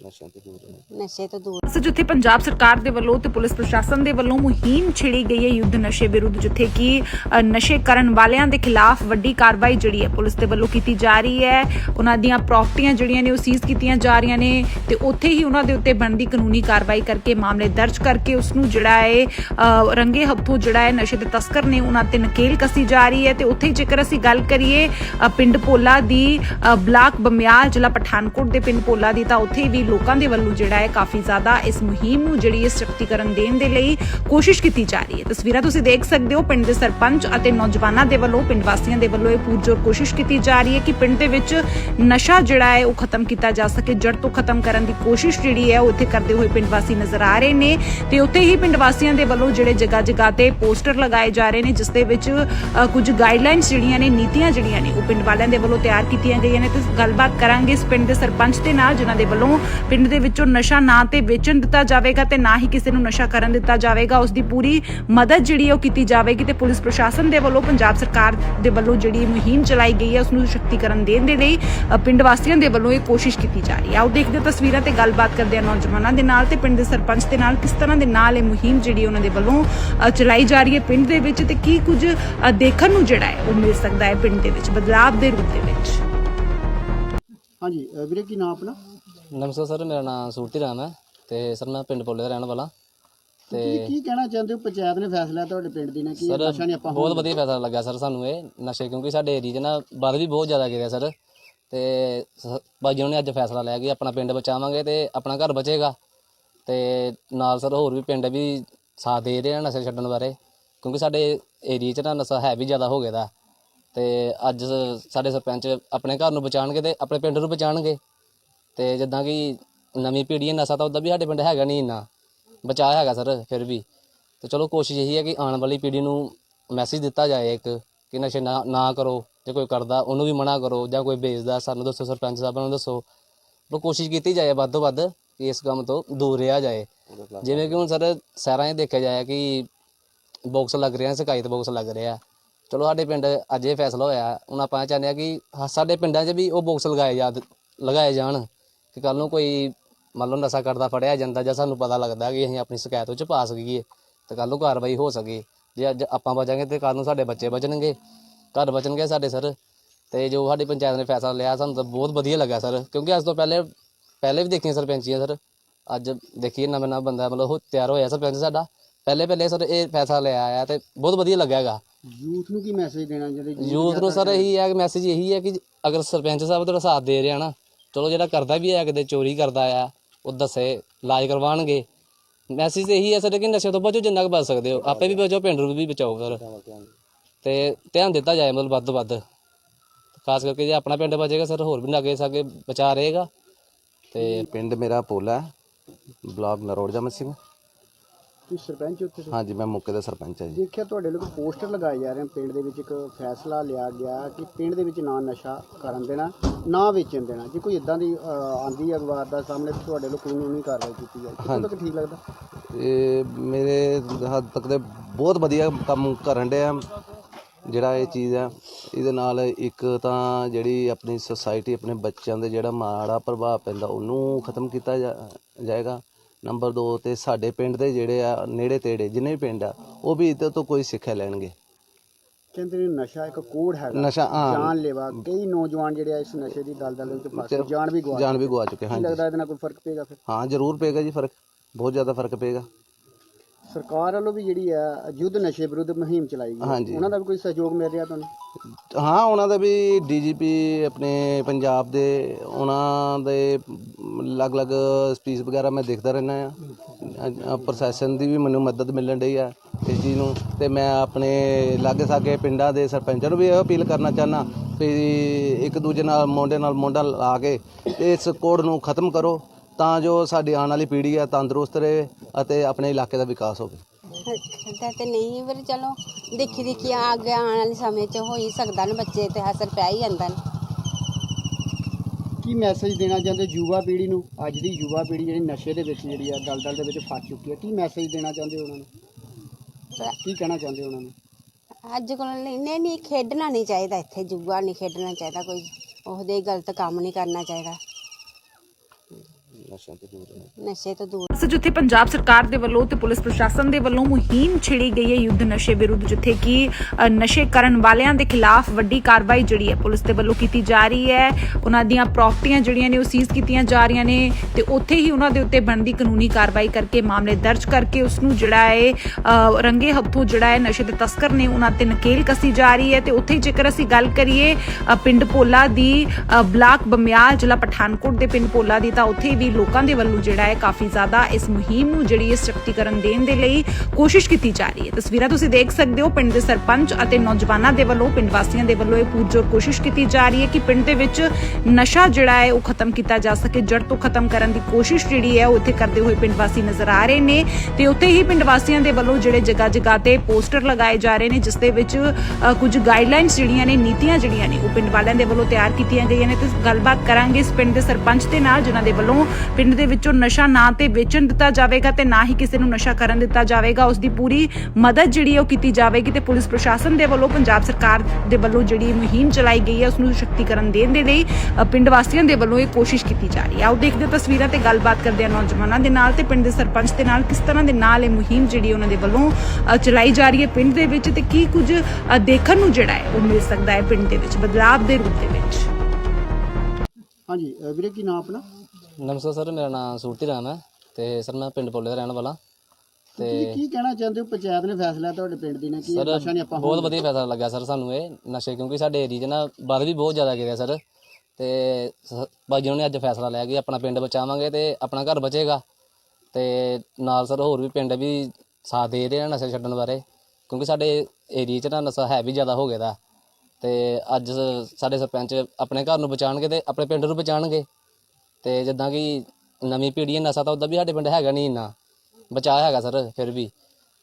ਨਸ਼ਿਆਂ ਤੋਂ ਦੂਰ ਨਸ਼ੇ ਤੋਂ ਦੂਰ। ਸੋ ਜਿੱਥੇ ਪੰਜਾਬ ਸਰਕਾਰ ਦੇ ਵੱਲੋਂ ਤੇ ਪੁਲਿਸ ਪ੍ਰਸ਼ਾਸਨ ਦੇ ਵੱਲੋਂ ਮੁਹਿੰਮ ਛੇੜੀ ਗਈ ਹੈ ਯੁੱਧ ਨਸ਼ੇ ਵਿਰੁੱਧ ਜਿੱਥੇ ਕਿ ਅ, ਨਸ਼ੇ ਕਰਨ ਵਾਲਿਆਂ ਦੇ ਖਿਲਾਫ ਵੱਡੀ ਕਾਰਵਾਈ ਜਿਹੜੀ ਹੈ ਪੁਲਿਸ ਦੇ ਵੱਲੋਂ ਕੀਤੀ ਜਾ ਰਹੀ ਹੈ। ਉਹਨਾਂ ਦੀਆਂ ਪ੍ਰਾਪਰਟੀਆਂ ਜਿਹੜੀਆਂ ਨੇ ਉਹ ਸੀਜ਼ ਕੀਤੀਆਂ ਜਾ ਰਹੀਆਂ ਨੇ ਤੇ ਉੱਥੇ ਹੀ ਉਹਨਾਂ ਦੇ ਉੱਤੇ ਬਣਦੀ ਕਾਨੂੰਨੀ ਕਾਰਵਾਈ ਕਰਕੇ ਮਾਮਲੇ ਦਰਜ ਕਰਕੇ ਉਸ ਨੂੰ ਜਿਹੜਾ ਹੈ ਅ, ਰੰਗੇ ਹੱਥੋਂ ਜਿਹੜਾ ਹੈ ਨਸ਼ੇ ਦੇ ਤਸਕਰ ਨੇ ਉਹਨਾਂ ਤੇ ਨਕੇਲ ਕਸੀ ਜਾ ਰਹੀ ਹੈ ਤੇ ਉੱਥੇ ਹੀ ਜੇਕਰ ਅਸੀਂ ਗੱਲ ਕਰੀਏ ਅ, ਪਿੰਡ ਪੋਲਾ ਦੀ ਅ, ਬਲਾਕ ਬਮਿਆਲ ਜ਼ਿਲ੍ਹਾ ਪਠਾਨਕੋਟ ਦੇ ਪਿੰਡ ਪੋਲਾ ਦੀ ਤਾਂ ਉੱਥੇ ਵੀ ਲੋਕਾਂ ਦੇ ਵੱਲੋਂ ਜਿਹੜਾ ਹੈ ਕਾਫੀ ਜ਼ਿਆਦਾ ਇਸ ਮੁਹਿੰਮ ਨੂੰ ਜਿਹੜੀ ਹੈ ਸ਼ਕਤੀਕਰਨ ਦੇਣ ਦੇ ਲਈ ਕੋਸ਼ਿਸ਼ ਕੀਤੀ ਜਾ ਰਹੀ ਹੈ। ਤਸਵੀਰਾਂ ਤੁਸੀਂ ਦੇਖ ਸਕਦੇ ਹੋ ਪਿੰਡ ਦੇ ਸਰਪੰਚ ਅਤੇ ਨੌਜਵਾਨਾਂ ਦੇ ਵੱਲੋਂ ਪਿੰਡ ਵਾਸੀਆਂ ਦੇ ਵੱਲੋਂ ਇਹ ਪੂਰਜੋਰ ਕੋਸ਼ਿਸ਼ ਕੀਤੀ ਜਾ ਰਹੀ ਹੈ ਕਿ ਪਿੰਡ ਦੇ ਵਿੱਚ ਨਸ਼ਾ ਜਿਹੜਾ ਹੈ ਉਹ ਖਤਮ ਕੀਤਾ ਜਾ ਸਕੇ ਜੜ ਤੋਂ ਖਤਮ ਕਰਨ ਦੀ ਕੋਸ਼ਿਸ਼ ਜਿਹੜੀ ਹੈ ਉਹ ਇੱਥੇ ਕਰਦੇ ਹੋਏ ਪਿੰਡ ਵਾਸੀ ਨਜ਼ਰ ਆ ਰਹੇ ਨੇ ਤੇ ਉੱਥੇ ਹੀ ਪਿੰਡ ਵਾਸੀਆਂ ਦੇ ਵੱਲੋਂ ਜਿਹੜੇ ਜਗ੍ਹਾ ਜਗ੍ਹਾ ਤੇ ਪੋਸਟਰ ਲਗਾਏ ਜਾ ਰਹੇ ਨੇ ਜਿਸ ਦੇ ਵਿੱਚ ਅ, ਕੁਝ ਗਾਈਡਲਾਈਨਸ ਜਿਹੜੀਆਂ ਨੇ ਨੀਤੀਆਂ ਜਿਹੜੀਆਂ ਨੇ ਉਹ ਪਿੰਡ ਵਾਲਿਆਂ ਦੇ ਵੱਲੋਂ ਤਿਆਰ ਕੀਤੀਆਂ ਗਈਆਂ ਨੇ। ਤੇ ਗੱਲਬਾਤ ਕਰਾਂਗੇ ਇਸ ਪਿੰਡ ਦੇ ਸਰਪੰਚ ਦੇ ਨਾਲ ਜਿਨ੍ਹਾਂ ਦੇ ਵੱਲੋਂ ਪਿੰਡ ਦੇ ਵਿੱਚੋਂ ਨਸ਼ਾ ਨਾ ਤੇ ਵੇਚਣ ਦਿੱਤਾ ਜਾਵੇਗਾ ਤੇ ਨਾ ਹੀ ਕਿਸੇ ਨੂੰ ਨਸ਼ਾ ਕਰਨ ਦਿੱਤਾ ਜਾਵੇਗਾ। ਉਸ ਦੀ ਪੂਰੀ ਮਦਦ ਜਿਹੜੀ ਉਹ ਕੀਤੀ ਜਾਵੇਗੀ ਤੇ ਪੁਲਿਸ ਪ੍ਰਸ਼ਾਸਨ ਦੇ ਵੱਲੋਂ ਪੰਜਾਬ ਸਰਕਾਰ ਦੇ ਵੱਲੋਂ ਜਿਹੜੀ ਮੁਹਿੰਮ ਚਲਾਈ ਗਈ ਹੈ ਉਸ ਨੂੰ ਸ਼ਕਤੀਕਰਨ ਦੇਣ ਦੇ ਲਈ ਪਿੰਡ ਵਾਸੀਆਂ ਦੇ ਵੱਲੋਂ ਇਹ ਕੋਸ਼ਿਸ਼ ਕੀਤੀ ਜਾ ਰਹੀ ਹੈ। ਆਓ ਦੇਖਦੇ ਤਸਵੀਰਾਂ ਤੇ ਗੱਲਬਾਤ ਕਰਦੇ ਹਾਂ ਨੌਜਵਾਨਾਂ ਦੇ ਨਾਲ ਤੇ ਪਿੰਡ ਦੇ ਸਰਪੰਚ ਦੇ ਨਾਲ ਕਿਸ ਤਰ੍ਹਾਂ ਦੇ ਨਾਲ ਇਹ ਮੁਹਿੰਮ ਜਿਹੜੀ ਉਹਨਾਂ ਦੇ ਵੱਲੋਂ ਚਲਾਈ ਜਾ ਰਹੀ ਹੈ ਪਿੰਡ ਦੇ ਵਿੱਚ ਤੇ ਕੀ ਕੁਝ ਦੇਖਣ ਨੂੰ ਜਿਹੜਾ ਹੈ ਉਹ ਮਿਲ ਸਕਦਾ ਹੈ ਪਿੰਡ ਦੇ ਵਿੱਚ ਬਦਲਾਵ ਦੇ ਰੂਪ ਦੇ ਵਿੱਚ। ਹਾਂਜੀ ਵੀਰੇ ਕੀ ਨਾਮ ਆਪਣਾ? ਨਮਸਕਾਰ ਸਰ ਮੇਰਾ ਨਾਮ ਸੂਰਤੀ ਰਾਮ ਹੈ ਤੇ ਸਰ ਮੈਂ ਪਿੰਡ ਪੋਲੇ ਦਾ ਰਹਿਣ ਵਾਲਾ। ਤੁਸੀਂ ਕੀ ਕਹਿਣਾ ਚਾਹੁੰਦੇ ਹੋ? ਪੰਚਾਇਤ ਨੇ ਫੈਸਲਾ ਤੁਹਾਡੇ ਪਿੰਡ ਦੀ ਨੇ ਕਿ ਸਰ ਨਸ਼ਾ ਨਹੀਂ ਆਪਾਂ ਬਹੁਤ ਵਧੀਆ ਫੈਸਲਾ ਲੱਗਾ ਸਰ ਸਾਨੂੰ ਇਹ ਨਸ਼ੇ ਕਿਉਂਕਿ ਸਾਡੇ ਏਰੀਆ 'ਚ ਨਾ ਵੱਧ ਵੀ ਬਹੁਤ ਜ਼ਿਆਦਾ ਗਿਆ ਸਰ। ਤੇ ਸ- ਬਾਜੀ ਨੇ ਅੱਜ ਫੈਸਲਾ ਲਿਆ ਕਿ ਆਪਣਾ ਪਿੰਡ ਬਚਾਵਾਂਗੇ ਤੇ ਆਪਣਾ ਘਰ ਬਚੇਗਾ। ਤੇ ਨਾਲ ਸਰ ਹੋਰ ਵੀ ਪਿੰਡ ਵੀ ਸਾਥ ਦੇ ਰਹੇ ਆ ਨਸ਼ੇ ਛੱਡਣ ਬਾਰੇ ਕਿਉਂਕਿ ਸਾਡੇ ਏਰੀਆ 'ਚ ਨਾ ਨਸ਼ਾ ਹੈ ਵੀ ਜ਼ਿਆਦਾ ਹੋ ਗਿਆ ਦਾ। ਤੇ ਅੱਜ ਸ- ਸਾਡੇ ਸਰਪੰਚ ਆਪਣੇ ਘਰ ਨੂੰ ਬਚਾਣਗੇ ਤੇ ਆਪਣੇ ਪਿੰਡ ਨੂੰ ਬਚਾਣਗੇ ਤੇ ਜਿੱਦਾਂ ਕਿ ਨਵੀਂ ਪੀੜ੍ਹੀ ਹੈ, ਨਸ਼ਾ ਤਾਂ ਉਦਾਂ ਵੀ ਸਾਡੇ ਪਿੰਡ ਹੈਗਾ ਨਹੀਂ ਇੰਨਾ। ਬਚਾਅ ਹੈਗਾ ਸਰ, ਫਿਰ ਵੀ। ਤੇ ਚਲੋ ਕੋਸ਼ਿਸ਼ ਇਹੀ ਹੈ ਕਿ ਆਉਣ ਵਾਲੀ ਪੀੜ੍ਹੀ ਨੂੰ ਮੈਸੇਜ ਦਿੱਤਾ ਜਾਏ ਇੱਕ, ਕਿ ਨਸ਼ੇ ਨਾ ਨਾ ਕਰੋ, ਜੇ ਕੋਈ ਕਰਦਾ, ਉਹਨੂੰ ਵੀ ਮਨਾ ਕਰੋ, ਜਾਂ ਕੋਈ ਵੇਚਦਾ ਸਾਨੂੰ ਦੱਸੋ, ਸਰਪੰਚ ਸਾਹਿਬਾਂ ਨੂੰ ਦੱਸੋ। ਉਹ ਕੋਸ਼ਿਸ਼ ਕੀਤੀ ਜਾਏ ਵੱਧ ਤੋਂ ਵੱਧ ਕਿ ਇਸ ਕੰਮ ਤੋਂ ਦੂਰ ਰਿਹਾ ਜਾਏ। ਜਿਵੇਂ ਕਿ ਹੁਣ ਸਰ ਸ਼ਹਿਰਾਂ 'ਚ ਦੇਖਿਆ ਜਾਏ ਕਿ ਬਾਕਸ ਲੱਗ ਰਿਹਾ, ਸ਼ਿਕਾਇਤ ਬਾਕਸ ਲੱਗ ਰਿਹਾ। ਚਲੋ ਸਾਡੇ ਪਿੰਡ ਅੱਜ ਇਹ ਫੈਸਲਾ ਹੋਇਆ, ਹੁਣ ਆਪਾਂ ਚਾਹੁੰਦੇ ਆ ਕਿ ਹ- ਸਾਡੇ ਪਿੰਡਾਂ 'ਚ ਵੀ ਉਹ ਬਾਕਸ ਲਗਾਏ ਜਾ, ਲਗਾਏ ਜਾਣ। ਕਿ ਕੱਲ ਨੂੰ ਕੋਈ ਮੰਨ ਲਓ ਨਸ਼ਾ ਕਰਦਾ ਫੜਿਆ ਜਾਂਦਾ ਜਾਂ ਸਾਨੂੰ ਪਤਾ ਲੱਗਦਾ ਕਿ ਅਸੀਂ ਆਪਣੀ ਸ਼ਿਕਾਇਤ ਉਹ 'ਚ ਪਾ ਸਕੀਏ ਤੇ ਕੱਲ ਨੂੰ ਕਾਰਵਾਈ ਹੋ ਸਕੇ। ਜੇ ਅੱਜ ਆਪਾਂ ਬਚਾਂਗੇ ਤੇ ਕੱਲ ਨੂੰ ਸਾਡੇ ਬੱਚੇ ਬਚਣਗੇ ਘਰ ਬਚਣਗੇ ਸਾਡੇ ਸਰ। ਤੇ ਜੋ ਸਾਡੀ ਪੰਚਾਇਤ ਨੇ ਫੈਸਲਾ ਲਿਆ ਸਾਨੂੰ ਤਾਂ ਬਹੁਤ ਵਧੀਆ ਲੱਗਾ ਸਰ। ਕਿਉਂਕਿ ਅੱਜ ਤੋਂ ਪਹਿਲੇ ਪਹਿਲੇ ਵੀ ਦੇਖੀਆਂ ਸਰਪੰਚੀਆਂ ਸਰ। ਅੱਜ ਦੇਖੀਏ ਨਵਾਂ ਨਵਾਂ ਬੰਦਾ ਮਤਲਬ ਉਹ ਤਿਆਰ ਹੋਇਆ ਸਰਪੰਚ ਸਾਡਾ। ਪਹਿਲੇ ਪਹਿਲੇ ਸਰ ਇਹ ਫੈਸਲਾ ਲਿਆ ਆ ਤੇ ਬਹੁਤ ਵਧੀਆ ਲੱਗਾ ਹੈਗਾ। ਯੂਥ ਨੂੰ ਕੀ ਮੈਸੇਜ ਦੇਣਾ ਜਿਹੜੇ ਯੂਥ ਨੂੰ ਸਰ ਇਹੀ ਹੈ ਕਿ ਮੈਸੇਜ ਇਹੀ ਹੈ ਕਿ ਅਗਰ ਸਰਪੰਚ ਸਾਹਿਬ ਤੁਹਾਡਾ ਸਾਥ ਦੇ ਰਿਹਾ ਨਾ ਚਲੋ ਜਿਹੜਾ ਕਰਦਾ ਵੀ ਹੈ ਕਿਤੇ ਚੋਰੀ ਕਰਦਾ ਆ ਉਹ ਦੱਸੇ, ਇਲਾਜ ਕਰਵਾਉਣਗੇ। ਮੈਸੇਜ ਇਹੀ ਹੈ ਸਰ ਕਿ ਨਸ਼ੇ ਤੋਂ ਬਚੋ, ਜਿੰਨਾ ਕੁ ਬਚ ਸਕਦੇ ਹੋ। ਆਪੇ ਵੀ ਬਚੋ, ਪਿੰਡ ਨੂੰ ਵੀ ਬਚਾਓ ਸਰ ਤੇ ਧਿਆਨ ਦਿੱਤਾ ਜਾਏ, ਮਤਲਬ ਵੱਧ ਤੋਂ ਵੱਧ। ਖਾਸ ਕਰਕੇ ਜੇ ਆਪਣਾ ਪਿੰਡ ਬਚੇਗਾ, ਸਰ ਹੋਰ ਵੀ ਲਾਗੇ ਸਾਗੇ ਬਚਾ ਰਹੇਗਾ। ਤੇ ਪਿੰਡ ਮੇਰਾ ਪੋਲਾ ਹੈ, ਬਲਾਕ ਨਰੋੜ ਜਮਨ ਸਿੰਘ ਤੁਸੀਂ ਸਰਪੰਚ ਉੱਥੇ? ਹਾਂਜੀ ਮੈਂ ਮੌਕੇ ਦਾ ਸਰਪੰਚ ਹਾਂ ਜੀ। ਦੇਖਿਆ ਤੁਹਾਡੇ ਲੋਕ ਪੋਸਟਰ ਲਗਾਏ ਜਾ ਰਹੇ ਹਨ ਪਿੰਡ ਦੇ ਵਿੱਚ ਇੱਕ ਫੈਸਲਾ ਲਿਆ ਗਿਆ ਕਿ ਪਿੰਡ ਦੇ ਵਿੱਚ ਨਾ ਨਸ਼ਾ ਕਰਨ ਦੇਣਾ ਨਾ ਵੇਚਣ ਦੇਣਾ। ਜੇ ਕੋਈ ਇਦਾਂ ਦੀ ਆਂਦੀ ਹੈ ਅਖਬਾਰ ਦਾ ਸਾਹਮਣੇ ਤੁਹਾਡੇ ਲੋਕ ਕਾਨੂੰਨੀ ਕਾਰਵਾਈ ਕੀਤੀ ਜਾਏ। ਕਿਦੋਂ ਤੱਕ ਠੀਕ ਲੱਗਦਾ? ਇਹ ਮੇਰੇ ਹੱਦ ਤੱਕ ਦੇ ਬਹੁਤ ਵਧੀਆ ਕੰਮ ਕਰਨ ਡਿਆ। ਜਿਹੜਾ ਇਹ ਚੀਜ਼ ਆ ਇਹਦੇ ਨਾਲ ਇੱਕ ਤਾਂ ਜਿਹੜੀ ਆਪਣੀ ਸੁਸਾਇਟੀ ਆਪਣੇ ਬੱਚਿਆਂ ਦੇ ਜਿਹੜਾ ਮਾੜਾ ਪ੍ਰਭਾਵ ਪੈਂਦਾ ਉਹਨੂੰ ਖਤਮ ਕੀਤਾ ਜਾ- ਜਾਏਗਾ। ਨੰਬਰ 2 ਤੇ ਸਾਡੇ ਪਿੰਡ ਦੇ ਜਿਹੜੇ ਆ ਨੇੜੇ ਤੇੜੇ ਜਿੰਨੇ ਵੀ ਪਿੰਡ ਆ ਉਹ ਵੀ ਇਹਦੇ ਤੋਂ ਕੋਈ ਸਿੱਖਿਆ ਲੈਣਗੇ। ਕਹਿੰਦੇ ਨੇ ਨਸ਼ਾ ਇੱਕ ਕੋਡ ਹੈਗਾ। ਨਸ਼ਾ ਹਾਂ। ਜਾਨ ਲੈਵਾ। ਕਈ ਨੌਜਵਾਨ ਜਿਹੜੇ ਆ ਇਸ ਨਸ਼ੇ ਦੀ ਦਲਦਲ ਵਿੱਚ ਫਸ ਕੇ ਜਾਨ ਵੀ ਗਵਾ ਜਾਨ ਵੀ ਗਵਾ ਚੁੱਕੇ ਹਾਂਜੀ। ਲੱਗਦਾ ਇਹਦੇ ਨਾਲ ਕੋਈ ਫ਼ਰਕ ਪਏਗਾ ਫਿਰ? ਹਾਂ ਜ਼ਰੂਰ ਪਏਗਾ ਜੀ ਫ਼ਰਕ। ਬਹੁਤ ਜ਼ਿਆਦਾ ਫ਼ਰਕ ਪਏਗਾ। ਸਰਕਾਰ ਵੱਲੋਂ ਵੀ ਜਿਹੜੀ ਹੈ ਯੁੱਧ ਨਸ਼ੇ ਵਿਰੁੱਧ ਮੁਹਿੰਮ ਚਲਾਈ ਗਈ ਹੈ। ਹਾਂਜੀ। ਉਹਨਾਂ ਦਾ ਵੀ ਕੋਈ ਸਹਿਯੋਗ ਮਿਲ ਰਿਹਾ ਤੁਹਾਨੂੰ ਹਾਂ ਉਹਨਾਂ ਦਾ ਵੀ ਡੀਜੀਪੀ ਆਪਣੇ ਪੰਜਾਬ ਦੇ ਉਹਨਾਂ ਦੇ ਅਲੱਗ-ਅਲੱਗ ਸਪੀਚ ਵਗੈਰਾ ਮੈਂ ਦੇਖਦਾ ਰਹਿੰਦਾ ਆ ਪ੍ਰਸ਼ਾਸਨ ਦੀ ਵੀ ਮੈਨੂੰ ਮਦਦ ਮਿਲਣ ਡਈ ਆ ਇਸ ਚੀਜ਼ ਨੂੰ ਤੇ ਮੈਂ ਆਪਣੇ ਲਾਗੇ ਸਾਗੇ ਪਿੰਡਾਂ ਦੇ ਸਰਪੰਚਾਂ ਨੂੰ ਵੀ ਇਹ ਅਪੀਲ ਕਰਨਾ ਚਾਹਨਾ ਵੀ ਇੱਕ ਦੂਜੇ ਨਾਲ ਮੋਢੇ ਨਾਲ ਮੋਢਾ ਲਾ ਕੇ ਇਸ ਕੋਡ ਨੂੰ ਖਤਮ ਕਰੋ ਤਾਂ ਜੋ ਸਾਡੀ ਆਉਣ ਵਾਲੀ ਪੀੜ੍ਹੀ ਆ ਤੰਦਰੁਸਤ ਰਹੇ ਅਤੇ ਆਪਣੇ ਇਲਾਕੇ ਦਾ ਵਿਕਾਸ ਹੋਵੇ। ਏਦਾਂ ਤੇ ਨਹੀਂ ਪਰ ਚਲੋ ਦੇਖੀ ਦੇਖੀ ਆ ਅੱਗੇ ਆਉਣ ਵਾਲੇ ਸਮੇਂ 'ਚ ਹੋ ਹੀ ਸਕਦਾ ਨਾ ਬੱਚੇ ਤੇ ਅਸਰ ਪੈ ਹੀ ਜਾਂਦਾ ਨਾ। ਕੀ ਮੈਸੇਜ ਦੇਣਾ ਚਾਹੁੰਦੇ ਯੁਵਾ ਪੀੜ੍ਹੀ ਨੂੰ? ਅੱਜ ਦੀ ਯੁਵਾ ਪੀੜ੍ਹੀ ਜਿਹੜੀ ਨਸ਼ੇ ਦੇ ਵਿੱਚ ਜਿਹੜੀ ਆ ਦਲਦਲ ਦੇ ਵਿੱਚ ਫਸ ਚੁੱਕੀ ਹੈ ਕੀ ਮੈਸੇਜ ਦੇਣਾ ਚਾਹੁੰਦੇ ਹੋ ਉਹਨਾਂ ਨੂੰ? ਕੀ ਕਹਿਣਾ ਚਾਹੁੰਦੇ ਹੋ ਉਹਨਾਂ ਨੂੰ? ਅੱਜ ਕੋਲ ਨਹੀਂ ਨਹੀਂ ਖੇਡਣਾ ਨਹੀਂ ਚਾਹੀਦਾ ਇੱਥੇ ਜੂਆ ਨਹੀਂ ਖੇਡਣਾ ਚਾਹੀਦਾ ਕੋਈ। ਉਹਦੇ ਗਲਤ ਕੰਮ ਨਹੀਂ ਕਰਨਾ ਚਾਹੀਦਾ। ਨਸ਼ਿਆਂ ਤੋਂ ਦੂਰ ਰਹਿਣਾ ਨਸ਼ੇ ਤੋਂ ਦੂਰ ਸੋ ਜਿੱਥੇ ਪੰਜਾਬ ਸਰਕਾਰ ਦੇ ਵੱਲੋਂ ਤੇ ਪੁਲਿਸ ਪ੍ਰਸ਼ਾਸਨ ਦੇ ਵੱਲੋਂ ਮੁਹਿੰਮ ਛਿੜੀ ਗਈ ਹੈ ਯੁੱਧ ਨਸ਼ੇ ਵਿਰੁੱਧ, ਜਿੱਥੇ ਕਿ ਨਸ਼ੇ ਕਰਨ ਵਾਲਿਆਂ ਦੇ ਖਿਲਾਫ ਵੱਡੀ ਕਾਰਵਾਈ ਜਿਹੜੀ ਹੈ ਪੁਲਿਸ ਦੇ ਵੱਲੋਂ ਕੀਤੀ ਜਾ ਰਹੀ ਹੈ। ਉਹਨਾਂ ਦੀਆਂ ਪ੍ਰਾਪਰਟੀਆਂ ਜਿਹੜੀਆਂ ਨੇ ਉਹ ਸੀਜ਼ ਕੀਤੀਆਂ ਜਾ ਰਹੀਆਂ ਨੇ ਤੇ ਉੱਥੇ ਹੀ ਉਹਨਾਂ ਦੇ ਉੱਤੇ ਬਣਦੀ ਕਾਨੂੰਨੀ ਕਾਰਵਾਈ ਕਰਕੇ ਮਾਮਲੇ ਦਰਜ ਕਰਕੇ ਉਸ ਨੂੰ ਜਿਹੜਾ ਹੈ ਰੰਗੇ ਹੱਥੋਂ ਜਿਹੜਾ ਹੈ ਨਸ਼ੇ ਦੇ ਤਸਕਰ ਨੇ ਉਹਨਾਂ ਤੇ ਨਕੇਲ ਕਸੀ ਜਾ ਰਹੀ ਹੈ ਤੇ ਉੱਥੇ ਹੀ ਜੇਕਰ ਅਸੀਂ ਗੱਲ ਕਰੀਏ ਪਿੰਡ ਪੋਲਾ ਦੀ ਬਲਾਕ ਬਮਿਆਲ ਜ਼ਿਲ੍ਹਾ ਪਠਾਨਕੋਟ ਦੇ ਪਿੰਡ ਪੋਲਾ ਦੀ ਤਾਂ ਉੱਥੇ ਵੀ ਲੋਕਾਂ ਦੇ ਵੱਲੋਂ ਜਿਹੜਾ ਹੈ ਕਾਫੀ ਜ਼ਿਆਦਾ ਇਸ ਮੁਹਿੰਮ ਨੂੰ ਜਿਹੜੀ ਹੈ ਸ਼ਕਤੀਕਰਨ ਦੇਣ ਦੇ ਲਈ ਕੋਸ਼ਿਸ਼ ਕੀਤੀ ਜਾ ਰਹੀ ਹੈ। ਤਸਵੀਰਾਂ ਤੁਸੀਂ ਦੇਖ ਸਕਦੇ ਹੋ ਪਿੰਡ ਦੇ ਸਰਪੰਚ ਅਤੇ ਨੌਜਵਾਨਾਂ ਦੇ ਵੱਲੋਂ ਪਿੰਡ ਵਾਸੀਆਂ ਦੇ ਵੱਲੋਂ ਇਹ ਪੂਰਜੋਰ ਕੋਸ਼ਿਸ਼ ਕੀਤੀ ਜਾ ਰਹੀ ਹੈ ਕਿ ਪਿੰਡ ਦੇ ਵਿੱਚ ਨਸ਼ਾ ਜਿਹੜਾ ਹੈ ਉਹ ਖਤਮ ਕੀਤਾ ਜਾ ਸਕੇ ਜੜ ਤੋਂ ਖਤਮ ਕਰਨ ਦੀ ਕੋਸ਼ਿਸ਼ ਜਿਹੜੀ ਹੈ ਉਹ ਇੱਥੇ ਕਰਦੇ ਹੋਏ ਪਿੰਡ ਵਾਸੀ ਨਜ਼ਰ ਆ ਰਹੇ ਨੇ ਤੇ ਉੱਥੇ ਹੀ ਪਿੰਡ ਵਾਸੀਆਂ ਦੇ ਵੱਲੋਂ ਜਿਹੜੇ ਜਗ੍ਹਾ ਜਗ੍ਹਾ ਤੇ ਪੋਸਟਰ ਲਗਾਏ ਜਾ ਰਹੇ ਨੇ ਜਿਸ ਦੇ ਵਿੱਚ ਅ, ਕੁਝ ਗਾਈਡਲਾਈਨਸ ਜਿਹੜੀਆਂ ਨੇ ਨੀਤੀਆਂ ਜਿਹੜੀਆਂ ਨੇ ਉਹ ਪਿੰਡ ਵਾਲਿਆਂ ਦੇ ਵੱਲੋਂ ਤਿਆਰ ਕੀਤੀਆਂ ਗਈਆਂ ਨੇ। ਤੇ ਗੱਲਬਾਤ ਕਰਾਂਗੇ ਇਸ ਪਿੰਡ ਦੇ ਸਰਪੰਚ ਦੇ ਨਾਲ ਜਿਨ੍ਹਾਂ ਦੇ ਵੱਲੋਂ ਪਿੰਡ ਦੇ ਵਿੱਚੋਂ ਨਸ਼ਾ ਨਾ ਤੇ ਵੇਚਣ ਦਿੱਤਾ ਜਾਵੇਗਾ ਤੇ ਨਾ ਹੀ ਕਿਸੇ ਨੂੰ ਨਸ਼ਾ ਕਰਨ ਦਿੱਤਾ ਜਾਵੇਗਾ। ਉਸ ਦੀ ਪੂਰੀ ਮਦਦ ਜਿਹੜੀ ਉਹ ਕੀਤੀ ਜਾਵੇਗੀ ਤੇ ਪੁਲਿਸ ਪ੍ਰਸ਼ਾਸਨ ਦੇ ਵੱਲੋਂ ਪੰਜਾਬ ਸਰਕਾਰ ਦੇ ਵੱਲੋਂ ਜਿਹੜੀ ਮੁਹਿੰਮ ਚਲਾਈ ਗਈ ਹੈ ਉਸ ਨੂੰ ਸ਼ਕਤੀਕਰਨ ਦੇਣ ਦੇ ਲਈ ਪਿੰਡ ਵਾਸੀਆਂ ਦੇ ਵੱਲੋਂ ਇਹ ਕੋਸ਼ਿਸ਼ ਕੀਤੀ ਜਾ ਰਹੀ ਹੈ। ਆਓ ਦੇਖਦੇ ਤਸਵੀਰਾਂ ਤੇ ਗੱਲਬਾਤ ਕਰਦੇ ਹਾਂ ਨੌਜਵਾਨਾਂ ਦੇ ਨਾਲ ਤੇ ਪਿੰਡ ਦੇ ਸਰਪੰਚ ਦੇ ਨਾਲ ਕਿਸ ਤਰ੍ਹਾਂ ਦੇ ਨਾਲ ਇਹ ਮੁਹਿੰਮ ਜਿਹੜੀ ਉਹਨਾਂ ਦੇ ਵੱਲੋਂ ਚਲਾਈ ਜਾ ਰਹੀ ਹੈ ਪਿੰਡ ਦੇ ਵਿੱਚ ਤੇ ਕੀ ਕੁਝ ਦੇਖਣ ਨੂੰ ਜਿਹੜਾ ਹੈ ਉਹ ਮਿਲ ਸਕਦਾ ਹੈ ਪਿੰਡ ਦੇ ਵਿੱਚ ਬਦਲਾਵ ਦੇ ਰੂਪ ਦੇ ਵਿੱਚ। ਹਾਂਜੀ ਵੀਰੇ ਕੀ ਨਾਮ ਆਪਣਾ? ਨਮਸਕਾਰ ਸਰ ਮੇਰਾ ਨਾਮ ਸੂਰਤੀ ਰਾਮ ਹੈ। ਤੇ ਸਰ ਮੈਂ ਪਿੰਡ ਪੋਲੇ ਦਾ ਰਹਿਣ ਵਾਲਾ। ਤੁਸੀਂ ਕੀ ਕਹਿਣਾ ਚਾਹੁੰਦੇ ਹੋ? ਪੰਚਾਇਤ ਨੇ ਫੈਸਲਾ ਤੁਹਾਡੇ ਪਿੰਡ ਦੀ ਨੇ ਕਿ ਸਰ ਨਸ਼ਾ ਨਹੀਂ ਆਪਾਂ ਬਹੁਤ ਵਧੀਆ ਫੈਸਲਾ ਲੱਗਾ ਸਰ ਸਾਨੂੰ ਇਹ ਨਸ਼ੇ ਕਿਉਂਕਿ ਸਾਡੇ ਏਰੀਆ 'ਚ ਨਾ ਵੱਧ ਵੀ ਬਹੁਤ ਜ਼ਿਆਦਾ ਗਿਆ ਸਰ। ਤੇ ਸ- ਬਾਈ ਜੀ ਨੇ ਅੱਜ ਫੈਸਲਾ ਲਿਆ ਕਿ ਆਪਣਾ ਪਿੰਡ ਬਚਾਵਾਂਗੇ ਤੇ ਆਪਣਾ ਘਰ ਬਚੇਗਾ। ਤੇ ਨਾਲ ਸਰ ਹੋਰ ਵੀ ਪਿੰਡ ਵੀ ਸਾਥ ਦੇ ਰਹੇ ਆ ਨਸ਼ਾ ਛੱਡਣ ਬਾਰੇ ਕਿਉਂਕਿ ਸਾਡੇ ਏਰੀਆ 'ਚ ਨਾ ਨਸ਼ਾ ਹੈ ਵੀ ਜ਼ਿਆਦਾ ਹੋ ਗਿਆ ਦਾ। ਤੇ ਅੱਜ ਸ- ਸਾਡੇ ਸਰਪੰਚ ਆਪਣੇ ਘਰ ਨੂੰ ਬਚਾਣਗੇ ਤੇ ਆਪਣੇ ਪਿੰਡ ਨੂੰ ਬਚਾਣਗੇ ਤੇ ਜਿੱਦਾਂ ਕਿ ਨਵੀਂ ਪੀੜ੍ਹੀ ਹੈ, ਨਸ਼ਾ ਤਾਂ ਉਦਾਂ ਵੀ ਸਾਡੇ ਪਿੰਡ ਹੈਗਾ ਨਹੀਂ ਇੰਨਾ। ਬਚਾਅ ਹੈਗਾ ਸਰ, ਫਿਰ ਵੀ।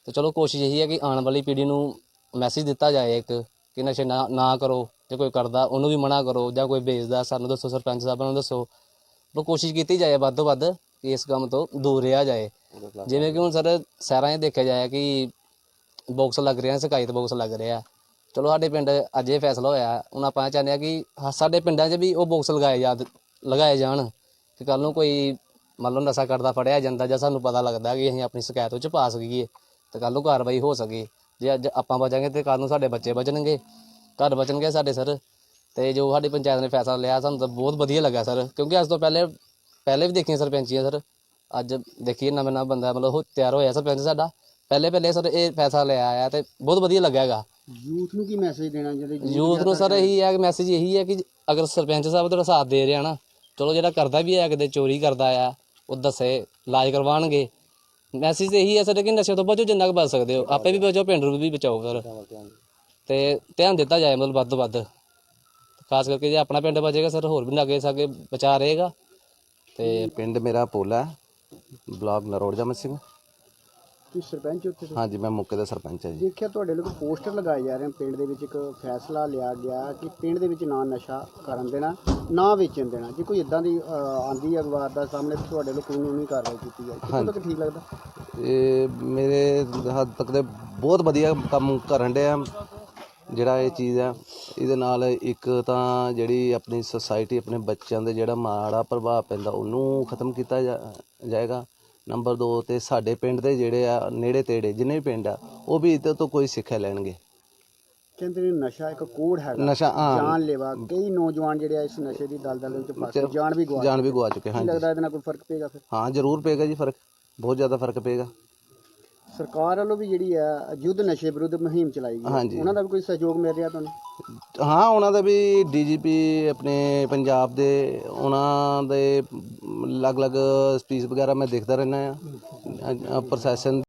ਤੇ ਚਲੋ ਕੋਸ਼ਿਸ਼ ਇਹੀ ਹੈ ਕਿ ਆਉਣ ਵਾਲੀ ਪੀੜ੍ਹੀ ਨੂੰ ਮੈਸੇਜ ਦਿੱਤਾ ਜਾਏ ਇੱਕ, ਕਿ ਨਸ਼ੇ ਨਾ ਨਾ ਕਰੋ, ਜੇ ਕੋਈ ਕਰਦਾ, ਉਹਨੂੰ ਵੀ ਮਨਾ ਕਰੋ, ਜਾਂ ਕੋਈ ਵੇਚਦਾ, ਸਾਨੂੰ ਦੱਸੋ ਸਰਪੰਚ ਸਾਹਿਬਾਂ ਨੂੰ ਦੱਸੋ। ਪਰ ਕੋਸ਼ਿਸ਼ ਕੀਤੀ ਜਾਏ ਵੱਧ ਤੋਂ ਵੱਧ ਕਿ ਇਸ ਕੰਮ ਤੋਂ ਦੂਰ ਰਿਹਾ ਜਾਏ। ਜਿਵੇਂ ਕਿ ਹੁਣ ਸਰ ਸ਼ਹਿਰਾਂ 'ਚ ਦੇਖਿਆ ਜਾਏ ਕਿ ਬਾਕਸ ਲੱਗ ਰਿਹਾ, ਸ਼ਿਕਾਇਤ ਬਾਕਸ ਲੱਗ ਰਿਹਾ। ਚਲੋ ਸਾਡੇ ਪਿੰਡ ਅੱਜ ਇਹ ਫੈਸਲਾ ਹੋਇਆ, ਹੁਣ ਆਪਾਂ ਇਹ ਚਾਹੁੰਦੇ ਆ ਕਿ ਹ- ਸਾਡੇ ਪਿੰਡਾਂ 'ਚ ਵੀ ਉਹ ਬਾਕਸ ਲਗਾਏ ਜਾ, ਲਗਾਏ ਜਾਣ। ਕਿ ਕੱਲ ਨੂੰ ਕੋਈ ਮੰਨ ਲਓ ਨਸ਼ਾ ਕਰਦਾ ਫੜਿਆ ਜਾਂਦਾ ਜਾਂ ਸਾਨੂੰ ਪਤਾ ਲੱਗਦਾ ਕਿ ਅਸੀਂ ਆਪਣੀ ਸ਼ਿਕਾਇਤ ਉਹ 'ਚ ਪਾ ਸਕੀਏ ਤੇ ਕੱਲ ਨੂੰ ਕਾਰਵਾਈ ਹੋ ਸਕੇ। ਜੇ ਅੱਜ ਆਪਾਂ ਬਚਾਂਗੇ ਤੇ ਕੱਲ ਨੂੰ ਸਾਡੇ ਬੱਚੇ ਬਚਣਗੇ। ਘਰ ਬਚਣਗੇ ਸਾਡੇ ਸਰ ਤੇ ਜੋ ਸਾਡੀ ਪੰਚਾਇਤ ਨੇ ਫੈਸਲਾ ਲਿਆ ਸਾਨੂੰ ਤਾਂ ਬਹੁਤ ਵਧੀਆ ਲੱਗਾ ਸਰ। ਕਿਉਂਕਿ ਅੱਜ ਤੋਂ ਪਹਿਲੇ ਪਹਿਲੇ ਵੀ ਦੇਖੀਆਂ ਸਰਪੰਚੀਆਂ ਸਰ। ਅੱਜ ਦੇਖੀਏ ਨਵਾਂ ਨਵਾਂ ਬੰਦਾ ਮਤਲਬ ਉਹ ਤਿਆਰ ਹੋਇਆ ਸਰਪੰਚ ਸਾਡਾ। ਪਹਿਲੇ ਪਹਿਲੇ ਸਰ ਇਹ ਫੈਸਲਾ ਲਿਆ ਆਇਆ ਤੇ ਬਹੁਤ ਵਧੀਆ ਲੱਗਾ ਹੈਗਾ। ਯੂਥ ਨੂੰ ਕੀ ਮੈਸੇਜ ਦੇਣਾ ਜਿਹੜੇ ਯੂਥ ਨੂੰ ਸਰ ਇਹੀ ਹੈ ਕਿ ਮੈਸੇਜ ਇਹੀ ਹੈ ਕਿ ਅਗਰ ਸਰਪੰਚ ਸਾਹਿਬ ਤੁਹਾਡਾ ਸਾਥ ਦੇ ਰਿਹਾ ਨਾ ਚਲੋ ਜਿਹੜਾ ਕਰਦਾ ਵੀ ਹੈ ਕਿਤੇ ਚੋਰੀ ਕਰਦਾ ਆ ਉਹ ਦੱਸੇ ਇਲਾਜ ਕਰਵਾਉਣਗੇ। ਮੈਸੇਜ ਤਾਂ ਇਹੀ ਹੈ ਸਰ ਕਿ ਨਸ਼ੇ ਤੋਂ ਬਚੋ ਜਿੰਨਾ ਕੁ ਬਚ ਸਕਦੇ ਹੋ। ਆਪੇ ਵੀ ਬਚੋ ਪਿੰਡ ਨੂੰ ਵੀ ਬਚਾਓ ਸਰ ਤੇ ਧਿਆਨ ਦਿੱਤਾ ਜਾਏ ਮਤਲਬ ਵੱਧ ਤੋਂ ਵੱਧ। ਖਾਸ ਕਰਕੇ ਜੇ ਆਪਣਾ ਪਿੰਡ ਬਚੇਗਾ ਸਰ ਹੋਰ ਵੀ ਲਾਗੇ ਸਾਗੇ ਬਚਾ ਰਹੇਗਾ। ਤੇ ਪਿੰਡ ਮੇਰਾ ਪੋਲਾ ਹੈ, ਬਲਾਕ ਨਰੋੜ ਜਮਨ ਸਿੰਘ ਤੁਸੀਂ ਸਰਪੰਚ ਉੱਥੇ? ਹਾਂਜੀ ਮੈਂ ਮੌਕੇ ਦਾ ਸਰਪੰਚ ਹਾਂ ਜੀ। ਦੇਖਿਆ ਤੁਹਾਡੇ ਲੋਕ ਪੋਸਟਰ ਲਗਾਏ ਜਾ ਰਹੇ ਹਨ ਪਿੰਡ ਦੇ ਵਿੱਚ ਇੱਕ ਫੈਸਲਾ ਲਿਆ ਗਿਆ ਕਿ ਪਿੰਡ ਦੇ ਵਿੱਚ ਨਾ ਨਸ਼ਾ ਕਰਨ ਦੇਣਾ ਨਾ ਵੇਚਣ ਦੇਣਾ। ਜੇ ਕੋਈ ਇਦਾਂ ਦੀ ਅ, ਆਂਦੀ ਹੈ ਅਖਬਾਰ ਦਾ ਸਾਹਮਣੇ ਤਾਂ ਤੁਹਾਡੇ ਲੋਕ ਕਾਨੂੰਨੀ ਕਾਰਵਾਈ ਕੀਤੀ ਜਾਏ ਕਿਦੋਂ ਤੱਕ ਠੀਕ ਲੱਗਦਾ? ਇਹ ਮੇਰੇ ਹੱਦ ਤੱਕ ਦੇ ਬਹੁਤ ਵਧੀਆ ਕੰਮ ਕਰਨ ਡਿਆ। ਜਿਹੜਾ ਇਹ ਚੀਜ਼ ਹੈ ਇਹਦੇ ਨਾਲ ਇੱਕ ਤਾਂ ਜਿਹੜੀ ਆਪਣੀ ਸੋਸਾਇਟੀ ਆਪਣੇ ਬੱਚਿਆਂ ਦੇ ਜਿਹੜਾ ਮਾੜਾ ਪ੍ਰਭਾਵ ਪੈਂਦਾ ਉਹਨੂੰ ਖਤਮ ਕੀਤਾ ਜਾ- ਜਾਏਗਾ। ਨੰਬਰ 2 ਤੇ ਸਾਡੇ ਪਿੰਡ ਦੇ ਜਿਹੜੇ ਆ ਨੇੜੇ ਤੇੜੇ ਜਿੰਨੇ ਪਿੰਡ ਆ ਉਹ ਵੀ ਇਹਦੇ ਤੋਂ ਕੋਈ ਸਿੱਖਿਆ ਲੈਣਗੇ। ਕਹਿੰਦੇ ਨੇ ਨਸ਼ਾ ਇੱਕ ਕੋਡ ਹੈਗਾ। ਨਸ਼ਾ ਹਾਂ। ਜਾਨ ਲੈਵਾ। ਕਈ ਨੌਜਵਾਨ ਜਿਹੜੇ ਆ ਇਸ ਨਸ਼ੇ ਦੀ ਦਲਦਲ ਵਿੱਚ ਫਸ ਕੇ ਜਾਨ ਵੀ ਗਵਾ ਜਾਨ ਵੀ ਗਵਾ ਚੁੱਕੇ ਹਾਂਜੀ। ਲੱਗਦਾ ਇਹਦੇ ਨਾਲ ਕੋਈ ਫ਼ਰਕ ਪਏਗਾ ਫਿਰ? ਹਾਂ ਜ਼ਰੂਰ ਪਏਗਾ ਜੀ ਫ਼ਰਕ। ਬਹੁਤ ਜ਼ਿਆਦਾ ਫ਼ਰਕ ਪਏਗਾ। ਸਰਕਾਰ ਵੱਲੋਂ ਵੀ ਜਿਹੜੀ ਹੈ ਯੁੱਧ ਨਸ਼ੇ ਵਿਰੁੱਧ ਮੁਹਿੰਮ ਚਲਾਈ ਗਈ ਹਾਂਜੀ। ਹੈ। ਉਹਨਾਂ ਦਾ ਵੀ ਕੋਈ ਸਹਿਯੋਗ ਮਿਲ ਰਿਹਾ ਤੁਹਾਨੂੰ ਹਾਂ ਉਹਨਾਂ ਦਾ ਵੀ ਡੀਜੀਪੀ ਆਪਣੇ ਪੰਜਾਬ ਦੇ ਉਹਨਾਂ ਦੇ ਅਲੱਗ-ਅਲੱਗ ਸਪੀਚ ਵਗੈਰਾ ਮੈਂ ਦੇਖਦਾ ਰਹਿੰਦਾ ਆ ਪ੍ਰੋਸੈਸ਼ਨ